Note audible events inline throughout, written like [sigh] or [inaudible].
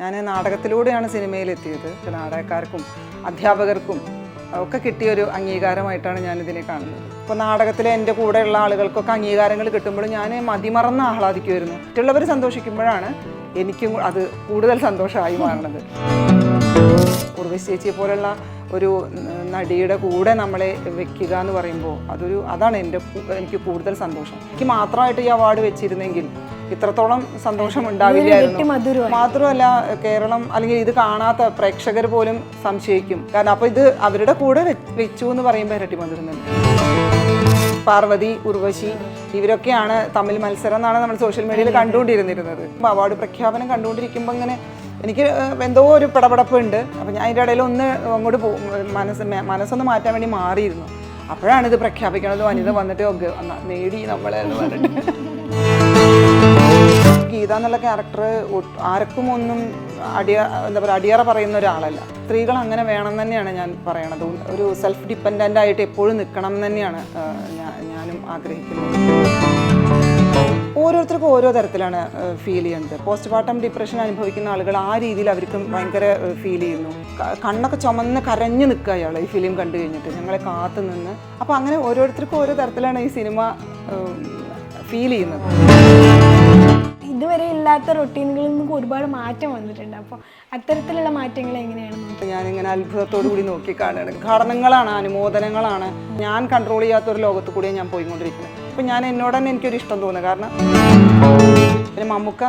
ഞാൻ നാടകത്തിലൂടെയാണ് സിനിമയിലെത്തിയത്. നാടകക്കാർക്കും അധ്യാപകർക്കും ഒക്കെ കിട്ടിയൊരു അംഗീകാരമായിട്ടാണ് ഞാൻ ഇതിനെ കാണുന്നത്. ഇപ്പോൾ നാടകത്തിലെ എന്റെ കൂടെയുള്ള ആളുകൾക്കൊക്കെ അംഗീകാരങ്ങൾ കിട്ടുമ്പോൾ ഞാൻ മതിമറന്ന് ആഹ്ലാദിക്കുമായിരുന്നു മറ്റുള്ളവർ സന്തോഷിക്കുമ്പോഴാണ് എനിക്കും അത് കൂടുതൽ സന്തോഷമായി മാറുന്നത്. ഉർവശി ചേച്ചിയെ പോലുള്ള ഒരു നടിയുടെ കൂടെ നമ്മളെ വെക്കുക എന്ന് പറയുമ്പോൾ അതൊരു അതാണ് എന്റെ എനിക്ക് കൂടുതൽ സന്തോഷം. എനിക്ക് മാത്രമായിട്ട് ഈ അവാർഡ് വെച്ചിരുന്നെങ്കിൽ ഇത്രത്തോളം സന്തോഷം ഉണ്ടാവില്ലായിരുന്നു മാത്രമല്ല കേരളം അല്ലെങ്കിൽ ഇത് കാണാത്ത പ്രേക്ഷകർ പോലും സംശയിക്കും. കാരണം അപ്പോൾ ഇത് അവരുടെ കൂടെ വെച്ചു എന്ന് പറയുമ്പോൾ ഇരട്ടി മധുരം പാർവതി ഉർവശി ഇവരൊക്കെയാണ് തമ്മിൽ മത്സരം എന്നാണ് നമ്മൾ സോഷ്യൽ മീഡിയയിൽ കണ്ടുകൊണ്ടിരുന്നിരുന്നത്. അവാർഡ് പ്രഖ്യാപനം കണ്ടുകൊണ്ടിരിക്കുമ്പോൾ ഇങ്ങനെ എനിക്ക് എന്തോ ഒരു പടപടപ്പ് ഉണ്ട് അപ്പോൾ ഞാൻ അതിന്റെ ഇടയിൽ ഒന്ന് അങ്ങോട്ട് പോ മനസ്സ് മനസ്സൊന്ന് മാറ്റാൻ വേണ്ടി മാറിയിരുന്നു. അപ്പോഴാണ് ഇത് പ്രഖ്യാപിക്കണത് വനിത വന്നിട്ട് നേടി നമ്മളെ എന്ന് പറഞ്ഞിട്ട്. ഗീത എന്നുള്ള ക്യാരക്ടർ ആർക്കും ഒന്നും അടിയ എന്താ പറയുക അടിയറ പറയുന്ന ഒരാളല്ല. സ്ത്രീകൾ അങ്ങനെ വേണം തന്നെയാണ് ഞാൻ പറയണത്. ഒരു സെൽഫ് ഡിപ്പെൻഡന്റ് ആയിട്ട് എപ്പോഴും നിൽക്കണം തന്നെയാണ് ഞാനും ആഗ്രഹിക്കുന്നത്. ഓരോരുത്തർക്കും ഓരോ തരത്തിലാണ് ഫീൽ ചെയ്യുന്നത്. പോസ്റ്റ്മോർട്ടം ഡിപ്രഷൻ അനുഭവിക്കുന്ന ആളുകൾ ആ രീതിയിൽ അവർക്കും ഭയങ്കര ഫീൽ ചെയ്യുന്നു. കണ്ണൊക്കെ ചുമന്ന് കരഞ്ഞു നിൽക്കുക അയാൾ ഈ ഫിലിം കണ്ടു കഴിഞ്ഞിട്ട് ഞങ്ങളെ കാത്തു നിന്ന്. അപ്പോൾ അങ്ങനെ ഓരോരുത്തർക്കും ഓരോ തരത്തിലാണ് ഈ സിനിമ ഫീൽ ചെയ്യുന്നത്. ഇതുവരെ ഇല്ലാത്ത റൊട്ടീനുകളിൽ നിന്നും ഒരുപാട് മാറ്റം വന്നിട്ടുണ്ട്. അപ്പോൾ അത്തരത്തിലുള്ള മാറ്റങ്ങൾ എങ്ങനെയാണ് ഞാനിങ്ങനെ അത്ഭുതത്തോടു കൂടി നോക്കി കാണുകയാണ്. ഘടനങ്ങളാണ് അനുമോദനങ്ങളാണ്. ഞാൻ കൺട്രോൾ ചെയ്യാത്ത ഒരു ലോകത്ത് കൂടിയാണ് ഞാൻ പോയിക്കൊണ്ടിരിക്കുന്നത്. അപ്പം ഞാൻ എന്നോട് തന്നെ എനിക്കൊരു ഇഷ്ടം തോന്നുന്നു. കാരണം പിന്നെ മമ്മുക്ക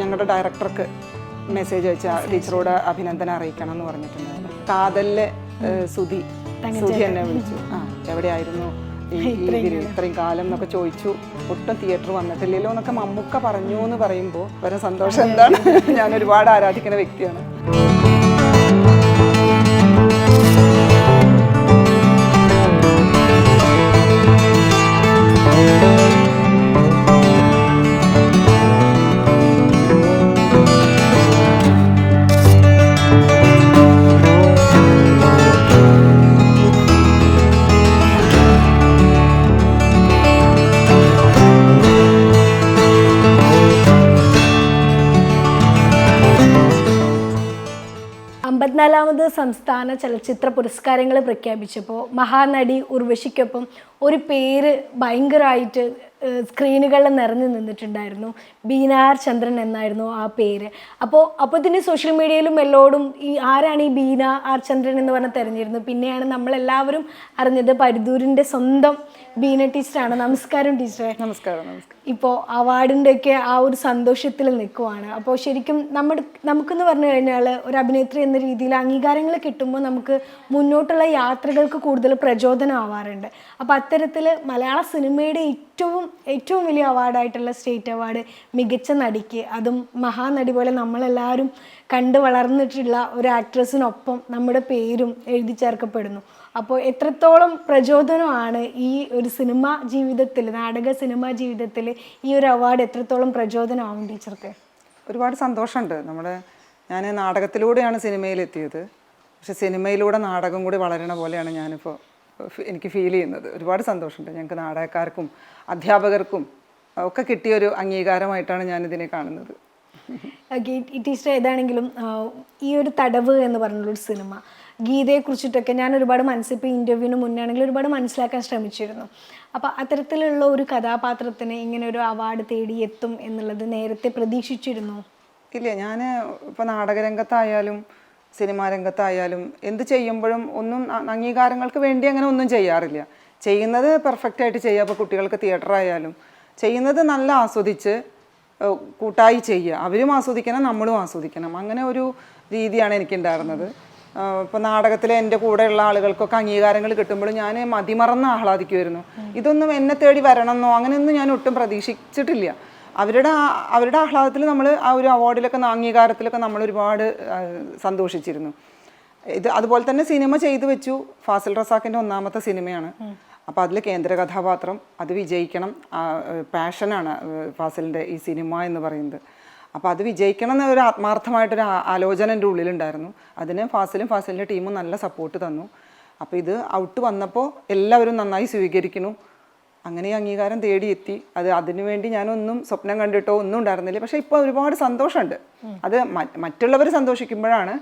ഞങ്ങളുടെ ഡയറക്ടർക്ക് മെസ്സേജ് അയച്ച ടീച്ചറോട് അഭിനന്ദനം അറിയിക്കണം എന്ന് പറഞ്ഞിട്ടുണ്ടായിരുന്നു. കാതലിലെ സുധി സുധി എന്നെ വിളിച്ചു. ആ എവിടെയായിരുന്നു? ഈ ഇത്രയും കാലം. എന്നൊക്കെ ചോദിച്ചു. ഒട്ടും തിയേറ്റർ വന്നിട്ടില്ലല്ലോ എന്നൊക്കെ മമ്മൂക്ക പറഞ്ഞു എന്ന് പറയുമ്പോൾ വരെ സന്തോഷം എന്താണ്? [laughs] ഞാൻ ഒരുപാട് ആരാധിക്കുന്ന വ്യക്തിയാണ്. അമ്പത്തിനാലാമത് സംസ്ഥാന ചലച്ചിത്ര പുരസ്കാരങ്ങൾ പ്രഖ്യാപിച്ചപ്പോൾ മഹാനടി ഉർവശിക്കൊപ്പം ഒരു പേര് ഭയങ്കരമായിട്ട് സ്ക്രീനുകളിൽ നിറഞ്ഞു നിന്നിട്ടുണ്ടായിരുന്നു. ബീനാർ ചന്ദ്രൻ എന്നായിരുന്നു ആ പേര്. അപ്പോൾ അപ്പോൾ തന്നെ സോഷ്യൽ മീഡിയയിലും എല്ലോടും ഈ ആരാണ് ഈ ബീന ആർ ചന്ദ്രൻ എന്ന് പറഞ്ഞ് തിരഞ്ഞിരുന്നു. പിന്നെയാണ് നമ്മളെല്ലാവരും അറിഞ്ഞത് പരിദൂരിന്റെ സ്വന്തം ബീന ടീച്ചറാണ്. നമസ്കാരം ടീച്ചറെ. നമസ്കാരം നമസ്കാരം. ഇപ്പോൾ അവാർഡിന്റെ ഒക്കെ ആ ഒരു സന്തോഷത്തിൽ നിൽക്കുവാണ്. അപ്പോൾ ശരിക്കും നമ്മുടെ നമുക്കെന്ന് പറഞ്ഞു കഴിഞ്ഞാൽ ഒരു അഭിനേത്രി എന്ന രീതിയിൽ അംഗീകാരങ്ങൾ കിട്ടുമ്പോൾ നമുക്ക് മുന്നോട്ടുള്ള യാത്രകൾക്ക് കൂടുതൽ പ്രചോദനമാവാറുണ്ട്. അപ്പോൾ അത്തരത്തിൽ മലയാള സിനിമയുടെ ഏറ്റവും ഏറ്റവും വലിയ അവാർഡായിട്ടുള്ള സ്റ്റേറ്റ് അവാർഡ് മികച്ച നടിക്ക് അതും മഹാനടി പോലെ നമ്മളെല്ലാവരും കണ്ടു വളർന്നിട്ടുള്ള ഒരു ആക്ട്രസിനൊപ്പം നമ്മുടെ പേരും എഴുതി ചേർക്കപ്പെടുന്നു. അപ്പോൾ എത്രത്തോളം പ്രചോദനമാണ് ഈ ഒരു സിനിമ ജീവിതത്തിൽ നാടക സിനിമ ജീവിതത്തിൽ ഈ ഒരു അവാർഡ് എത്രത്തോളം പ്രചോദനമാവും ടീച്ചർക്ക്? ഒരുപാട് സന്തോഷമുണ്ട്. നമ്മുടെ ഞാൻ നാടകത്തിലൂടെയാണ് സിനിമയിലെത്തിയത്. പക്ഷെ സിനിമയിലൂടെ നാടകം കൂടി വളരണ പോലെയാണ് ഞാനിപ്പോൾ എനിക്ക് ഫീൽ ചെയ്യുന്നത്. ഒരുപാട് സന്തോഷമുണ്ട്. ഞങ്ങൾക്ക് നാടകക്കാർക്കും അധ്യാപകർക്കും ഒക്കെ കിട്ടിയ ഒരു അംഗീകാരമായിട്ടാണ് ഞാനിതിനെ കാണുന്നത്. ടീച്ചർ ഏതാണെങ്കിലും ഈ ഒരു തടവ് എന്ന് പറഞ്ഞൊരു സിനിമ ഗീതയെ കുറിച്ചിട്ടൊക്കെ ഞാൻ ഒരുപാട് മനസ്സിപ്പോൾ ഇന്റർവ്യൂവിന് മുന്നേ ആണെങ്കിൽ ഒരുപാട് മനസ്സിലാക്കാൻ ശ്രമിച്ചിരുന്നു. അപ്പോൾ അത്തരത്തിലുള്ള ഒരു കഥാപാത്രത്തിന് ഇങ്ങനെ ഒരു അവാർഡ് തേടി എത്തും എന്നുള്ളത് നേരത്തെ പ്രതീക്ഷിച്ചിരുന്നു? ഇല്ല ഞാൻ ഇപ്പോൾ നാടകരംഗത്തായാലും സിനിമാ രംഗത്തായാലും എന്ത് ചെയ്യുമ്പോഴും ഒന്നും അംഗീകാരങ്ങൾക്ക് വേണ്ടി അങ്ങനെ ഒന്നും ചെയ്യാറില്ല. ചെയ്യുന്നത് പെർഫെക്റ്റ് ആയിട്ട് ചെയ്യുക അപ്പോൾ കുട്ടികൾക്ക് തിയേറ്റർ ആയാലും ചെയ്യുന്നത് നല്ല ആസ്വദിച്ച് കൂട്ടായി ചെയ്യുക. അവരും ആസ്വദിക്കണം നമ്മളും ആസ്വദിക്കണം. അങ്ങനെ ഒരു രീതിയാണ് എനിക്കുണ്ടായിരുന്നത്. ഇപ്പോൾ നാടകത്തിലെ എന്റെ കൂടെയുള്ള ആളുകൾക്കൊക്കെ അംഗീകാരങ്ങൾ കിട്ടുമ്പോൾ ഞാൻ മതിമറന്ന് ആഹ്ലാദിക്കുമായിരുന്നു ഇതൊന്നും എന്നെ തേടി വരണമെന്നോ അങ്ങനെയൊന്നും ഞാൻ ഒട്ടും പ്രതീക്ഷിച്ചിട്ടില്ല. അവരുടെ അവരുടെ ആഹ്ലാദത്തിൽ നമ്മൾ ആ ഒരു അവാർഡിലൊക്കെ അംഗീകാരത്തിലൊക്കെ നമ്മൾ ഒരുപാട് സന്തോഷിച്ചിരുന്നു. ഇത് അതുപോലെ തന്നെ സിനിമ ചെയ്തു വെച്ചു. ഫാസിൽ റസാഖിന്റെ ഒന്നാമത്തെ സിനിമയാണ്. അപ്പോൾ അതിൽ കേന്ദ്ര കഥാപാത്രം അത് വിജയിക്കണം പാഷനാണ് ഫാസിലിന്റെ ഈ സിനിമ എന്ന് പറയുന്നത്. അപ്പോൾ അത് വിജയിക്കണം എന്ന ഒരു ആത്മാർത്ഥമായിട്ടൊരു ആലോചന എന്റെ ഉള്ളിലുണ്ടായിരുന്നു. അതിന് ഫാസിലും ഫാസിലിന്റെ ടീമും നല്ല സപ്പോർട്ട് തന്നു. അപ്പോൾ ഇത് ഔട്ട് വന്നപ്പോൾ എല്ലാവരും നന്നായി സ്വീകരിക്കുന്നു. അങ്ങനെ അംഗീകാരം തേടിയെത്തി. അത് അതിനുവേണ്ടി ഞാനൊന്നും സ്വപ്നം കണ്ടിട്ടോ ഒന്നും ഉണ്ടായിരുന്നില്ല. പക്ഷേ ഇപ്പോൾ ഒരുപാട് സന്തോഷമുണ്ട്. അത് മറ്റുള്ളവർ സന്തോഷിക്കുമ്പോഴാണ്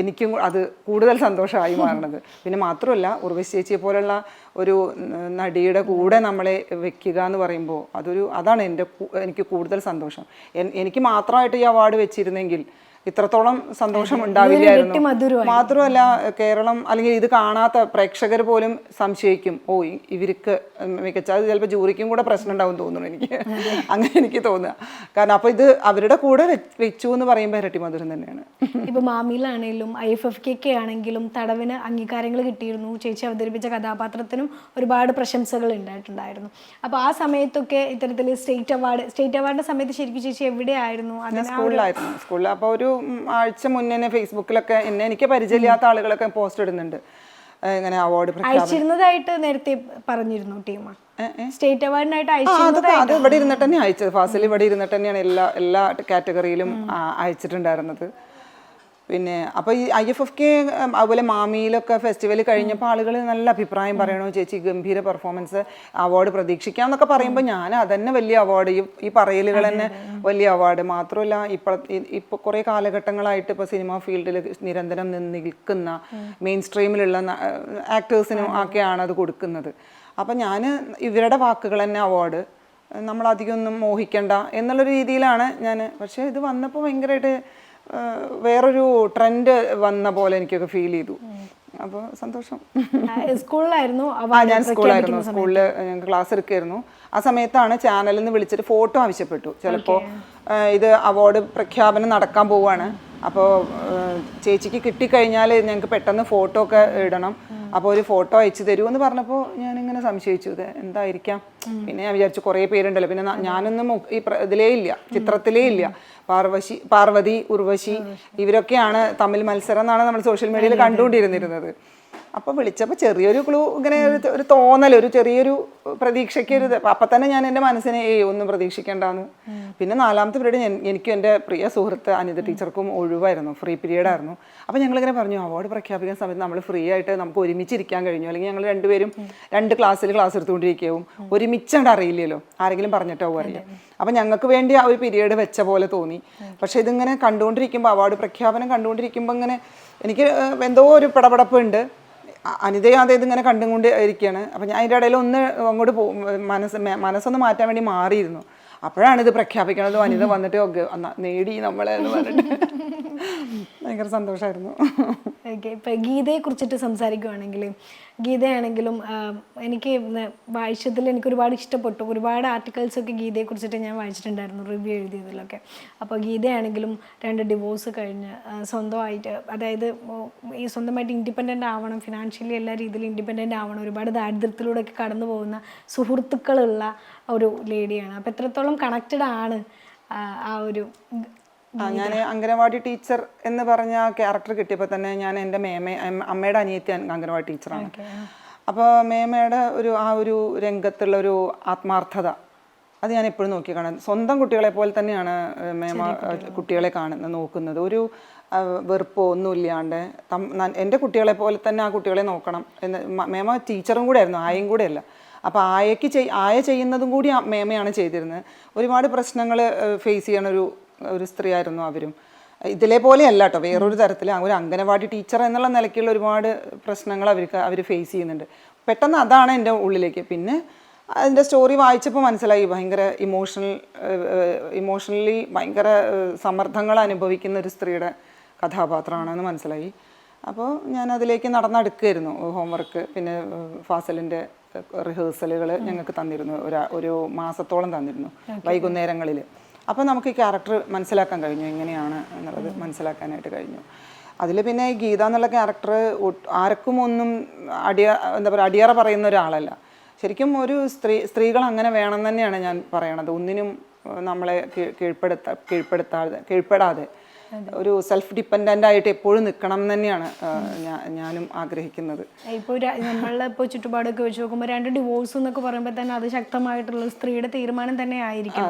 എനിക്കും അത് കൂടുതൽ സന്തോഷമായി മാറുന്നത്. പിന്നെ മാത്രമല്ല ഉർവശി ചേച്ചിയെ പോലുള്ള ഒരു നടിയുടെ കൂടെ നമ്മളെ വെക്കുക എന്ന് പറയുമ്പോൾ അതൊരു അതാണ് എന്റെ എനിക്ക് കൂടുതൽ സന്തോഷം. എനിക്ക് മാത്രമായിട്ട് ഈ അവാർഡ് വെച്ചിരുന്നെങ്കിൽ ഇത്രത്തോളം സന്തോഷം ഉണ്ടാവില്ലായിരുന്നു. മാത്രമല്ല കേരളം അല്ലെങ്കിൽ ഇത് കാണാത്ത പ്രേക്ഷകർ പോലും സംശയിക്കും ഓ ഇവർക്ക് മികച്ച അത് ചിലപ്പോൾ ജൂറിക്കും കൂടെ പ്രശ്നം ഉണ്ടാവും തോന്നുന്നു എനിക്ക്. [laughs] അങ്ങനെ എനിക്ക് തോന്നുക. കാരണം അപ്പോൾ ഇത് അവരുടെ കൂടെ വെച്ചു എന്ന് പറയുമ്പോൾ ഇരട്ടി മധുരം തന്നെയാണ്. [laughs] ഇപ്പൊ മാമിയിലാണെങ്കിലും ഐ എഫ് എഫ് കെ ആണെങ്കിലും തടവിന് അംഗീകാരങ്ങൾ കിട്ടിയിരുന്നു. ചേച്ചി അവതരിപ്പിച്ച കഥാപാത്രത്തിനും ഒരുപാട് പ്രശംസകൾ ഉണ്ടായിട്ടുണ്ടായിരുന്നു. അപ്പൊ ആ സമയത്തൊക്കെ ഇത്തരത്തിൽ സ്റ്റേറ്റ് അവാർഡ് സ്റ്റേറ്റ് അവാർഡിന്റെ സമയത്ത് ശരിക്കും ചേച്ചി എവിടെയായിരുന്നു? സ്കൂളിലായിരുന്നു. സ്കൂളിൽ അപ്പോൾ ഒരു ആഴ്ച മുന്നേ തന്നെ ഫേസ്ബുക്കിലൊക്കെ എന്നെ എനിക്ക് പരിചയമില്ലാത്ത ആളുകളൊക്കെ പോസ്റ്റ് ഇടുന്നുണ്ട്. ഇങ്ങനെ അവാർഡ് അയച്ചിരുന്നതായിട്ട് നേരത്തെ പറഞ്ഞിരുന്നു ടീമ. സ്റ്റേറ്റ് അവാർഡിനായിട്ട് ആ, അയച്ചിരുന്നത് അത് ഇവിടെ ഇരുന്നിട്ട് തന്നെ അയച്ചത്. ഫാസിൽ ഇവിടെ ഇരുന്നിട്ട് തന്നെയാണ് എല്ലാ എല്ലാ കാറ്റഗറിയിലും അയച്ചിട്ടുണ്ടായിരുന്നത്. പിന്നെ അപ്പോൾ ഈ ഐ എഫ് എഫ് കെ അതുപോലെ മാമിയിലൊക്കെ ഫെസ്റ്റിവൽ കഴിഞ്ഞപ്പോൾ ആളുകൾ നല്ല അഭിപ്രായം പറയണോ ചേച്ചി ഗംഭീര പെർഫോമൻസ് അവാർഡ് പ്രതീക്ഷിക്കാം എന്നൊക്കെ പറയുമ്പോൾ ഞാൻ അതന്നെ വലിയ അവാർഡ് ഈ ഈ പറയലുകൾ തന്നെ വലിയ അവാർഡ് മാത്രമല്ല ഇപ്പോൾ ഇപ്പോൾ കുറേ കാലഘട്ടങ്ങളായിട്ട് ഇപ്പോൾ സിനിമാ ഫീൽഡിൽ നിരന്തരം നിന്ന് നിൽക്കുന്ന മെയിൻ സ്ട്രീമിലുള്ള ആക്ടേഴ്സിനും ഒക്കെയാണ് അത് കൊടുക്കുന്നത്. അപ്പം ഞാൻ ഇവരുടെ വാക്കുകൾ തന്നെ അവാർഡ് ഒന്നും മോഹിക്കണ്ട എന്നുള്ള രീതിയിലാണ് ഞാൻ പക്ഷേ ഇത് വന്നപ്പോൾ ഭയങ്കരമായിട്ട് വേറൊരു ട്രെൻഡ് വന്ന പോലെ എനിക്കൊക്കെ ഫീൽ ചെയ്തു. അപ്പോൾ സന്തോഷം. സ്കൂളിലായിരുന്നു? ആ ഞാൻ സ്കൂളിലായിരുന്നു. സ്കൂളിൽ ഞങ്ങൾക്ക് ക്ലാസ് എടുക്കായിരുന്നു. ആ സമയത്താണ് ചാനലിൽ നിന്ന് വിളിച്ചിട്ട് ഫോട്ടോ ആവശ്യപ്പെട്ടു. ചിലപ്പോൾ ഇത് അവാർഡ് പ്രഖ്യാപനം നടക്കാൻ പോവാണ് അപ്പോൾ ചേച്ചിക്ക് കിട്ടിക്കഴിഞ്ഞാൽ ഞങ്ങൾക്ക് പെട്ടെന്ന് ഫോട്ടോ ഒക്കെ ഇടണം. അപ്പോൾ ഒരു ഫോട്ടോ അയച്ചു തരൂ എന്ന് പറഞ്ഞപ്പോൾ ഇങ്ങനെ സംശയിച്ചു ഇത് എന്തായിരിക്കാം? പിന്നെ ഞാൻ വിചാരിച്ചു കുറേ പേരുണ്ടല്ലോ പിന്നെ ഞാനൊന്നും ഈ ഇതിലേ ഇല്ല ചിത്രത്തിലേ ഇല്ല. പാർവശി പാർവതി ഉർവശി ഇവരൊക്കെയാണ് തമ്മിൽ മത്സരം എന്നാണ് നമ്മൾ സോഷ്യൽ മീഡിയയിൽ കണ്ടുകൊണ്ടിരുന്നിരുന്നത്. അപ്പോൾ വിളിച്ചപ്പോൾ ചെറിയൊരു ക്ലൂ ഇങ്ങനെ ഒരു ഒരു തോന്നൽ ഒരു ചെറിയൊരു പ്രതീക്ഷയ്ക്ക് ഒരു അപ്പം തന്നെ ഞാൻ എന്റെ മനസ്സിനെ ഏയ് ഒന്നും പ്രതീക്ഷിക്കേണ്ടെന്ന്. പിന്നെ നാലാമത്തെ പീരീഡ് എനിക്കും എന്റെ പ്രിയ സുഹൃത്ത് അനിത ടീച്ചർക്കും ഒഴിവായിരുന്നു ഫ്രീ പീരീഡ് ആയിരുന്നു. അപ്പോൾ ഞങ്ങളിങ്ങനെ പറഞ്ഞു അവാർഡ് പ്രഖ്യാപിക്കുന്ന സമയത്ത് നമ്മൾ ഫ്രീ ആയിട്ട് നമുക്ക് ഒരുമിച്ചിരിക്കാൻ കഴിഞ്ഞു. അല്ലെങ്കിൽ ഞങ്ങൾ രണ്ടുപേരും രണ്ട് ക്ലാസ്സിൽ ക്ലാസ് എടുത്തുകൊണ്ടിരിക്കുകയും ഒരുമിച്ചണ്ട് അറിയില്ലല്ലോ. ആരെങ്കിലും പറഞ്ഞിട്ടോ അറിയാം അപ്പം ഞങ്ങൾക്ക് വേണ്ടി ആ ഒരു പീരീഡ് വെച്ച പോലെ തോന്നി. പക്ഷേ ഇതിങ്ങനെ കണ്ടുകൊണ്ടിരിക്കുമ്പോൾ അവാർഡ് പ്രഖ്യാപനം കണ്ടുകൊണ്ടിരിക്കുമ്പോൾ ഇങ്ങനെ എനിക്ക് എന്തോ ഒരു പടപടപ്പുണ്ട്. അനിതയും അതേ ഇതിങ്ങനെ കണ്ടുകൊണ്ട് ഇരിക്കുകയാണ്. അപ്പം ഞാൻ അതിന്റെ ഇടയിൽ ഒന്ന് അങ്ങോട്ട് പോ മനസ്സ് മനസ്സൊന്ന് മാറ്റാൻ വേണ്ടി മാറിയിരുന്നു. അപ്പോഴാണ് ഇത് പ്രഖ്യാപിക്കണത് അനിത വന്നിട്ട് നേടി നമ്മളെ എന്ന് പറഞ്ഞിട്ട്. ഭയങ്കര സന്തോഷമായിരുന്നു ഓക്കെ ഇപ്പം ഗീതയെ കുറിച്ചിട്ട് സംസാരിക്കുവാണെങ്കിൽ ഗീതയാണെങ്കിലും എനിക്ക് വായിച്ചതിൽ എനിക്ക് ഒരുപാട് ഇഷ്ടപ്പെട്ടു. ഒരുപാട് ആർട്ടിക്കിൾസ് ഒക്കെ ഗീതയെ കുറിച്ചിട്ട് ഞാൻ വായിച്ചിട്ടുണ്ടായിരുന്നു റിവ്യൂ എഴുതിയതിലൊക്കെ. അപ്പോൾ ഗീതയാണെങ്കിലും രണ്ട് ഡിവോഴ്സ് കഴിഞ്ഞ് സ്വന്തമായിട്ട് അതായത് ഈ സ്വന്തമായിട്ട് ഇൻഡിപെൻഡന്റ് ആവണം ഫിനാൻഷ്യലി എല്ലാ രീതിയിലും ഇൻഡിപെൻഡന്റ് ആവണം ഒരുപാട് ദാരിദ്ര്യത്തിലൂടെയൊക്കെ കടന്നു പോകുന്ന സുഹൃത്തുക്കളുള്ള ഒരു ലേഡിയാണ്. അപ്പോൾ എത്രത്തോളം കണക്റ്റഡ് ആണ് ആ, ഒരു ഞാൻ അംഗനവാടി ടീച്ചർ എന്ന് പറഞ്ഞ ക്യാരക്ടർ കിട്ടിയപ്പോൾ തന്നെ ഞാൻ എന്റെ മേമ അമ്മ- അമ്മയുടെ അനിയത്തി അംഗനവാടി ടീച്ചറാണ്. അപ്പോൾ മേമയുടെ ഒരു ആ ഒരു രംഗത്തുള്ള ഒരു ആത്മാർത്ഥത അത് ഞാൻ എപ്പോഴും നോക്കി കാണാൻ സ്വന്തം കുട്ടികളെ പോലെ തന്നെയാണ് മേമ കുട്ടികളെ. കാണുന്നത് നോക്കുന്നത്. ഒരു വെറുപ്പോ ഒന്നുമില്ലാണ്ട് എന്റെ കുട്ടികളെ പോലെ തന്നെ ആ കുട്ടികളെ നോക്കണം എന്ന് മേമ ടീച്ചറും കൂടെ ആയിരുന്നു ആയും കൂടെ അല്ല. അപ്പോൾ ആയക്ക് ചെയ് ആയ ചെയ്യുന്നതും കൂടി മേമയാണ് ചെയ്തിരുന്നത്. ഒരുപാട് പ്രശ്നങ്ങൾ ഫേസ് ചെയ്യണ ഒരു ഒരു സ്ത്രീ ആയിരുന്നു അവരും. ഇതിലെ പോലെയല്ല കേട്ടോ വേറൊരു തരത്തിൽ ഒരു അംഗനവാടി ടീച്ചർ എന്നുള്ള നിലയ്ക്കുള്ള ഒരുപാട് പ്രശ്നങ്ങൾ അവർക്ക് അവർ ഫേസ് ചെയ്യുന്നുണ്ട്. പെട്ടെന്ന് അതാണ് എന്റെ ഉള്ളിലേക്ക്. പിന്നെ അതിന്റെ സ്റ്റോറി വായിച്ചപ്പോൾ മനസ്സിലായി. ഭയങ്കര ഇമോഷണൽ ഇമോഷണലി ഭയങ്കര സമ്മർദ്ദങ്ങൾ അനുഭവിക്കുന്ന ഒരു സ്ത്രീയുടെ കഥാപാത്രമാണെന്ന് മനസ്സിലായി. അപ്പോൾ ഞാൻ അതിലേക്ക് നടന്നെടുക്കുമായിരുന്നു ഹോംവർക്ക് പിന്നെ ഫാസലിന്റെ റിഹേഴ്സലുകൾ ഞങ്ങൾക്ക് തന്നിരുന്നു. ഒരു ഒരു മാസത്തോളം തന്നിരുന്നു വൈകുന്നേരങ്ങളിൽ അപ്പോൾ നമുക്ക് ഈ ക്യാരക്ടർ മനസ്സിലാക്കാൻ കഴിഞ്ഞു. എങ്ങനെയാണ് എന്നുള്ളത് മനസ്സിലാക്കാനായിട്ട് കഴിഞ്ഞു. അതിൽ പിന്നെ ഈ ഗീത എന്നുള്ള ക്യാരക്ടർ ആർക്കും ഒന്നും അടിയ എന്താ പറയുക അടിയറ പറയുന്ന ഒരാളല്ല. ശരിക്കും ഒരു സ്ത്രീ സ്ത്രീകൾ അങ്ങനെ വേണം തന്നെയാണ് ഞാൻ പറയണത്. ഒന്നിനും നമ്മളെ കീഴ്പ്പെടുത്ത കീഴ്പ്പെടുത്താതെ കീഴ്പ്പെടാതെ. ഒരു സെൽഫ് ഡിപ്പെൻഡന്റ് ആയിട്ട് എപ്പോഴും നിൽക്കണം എന്ന് തന്നെയാണ് ഞാനും ആഗ്രഹിക്കുന്നത്. ഇപ്പോൾ നമ്മളെ ഇപ്പോൾ ചുറ്റുപാടൊക്കെ വെച്ച് നോക്കുമ്പോൾ രണ്ട് ഡിവോഴ്സ് എന്നൊക്കെ പറയുമ്പോൾ തന്നെ അത് ശക്തമായിട്ടുള്ള സ്ത്രീയുടെ തീരുമാനം തന്നെ ആയിരിക്കും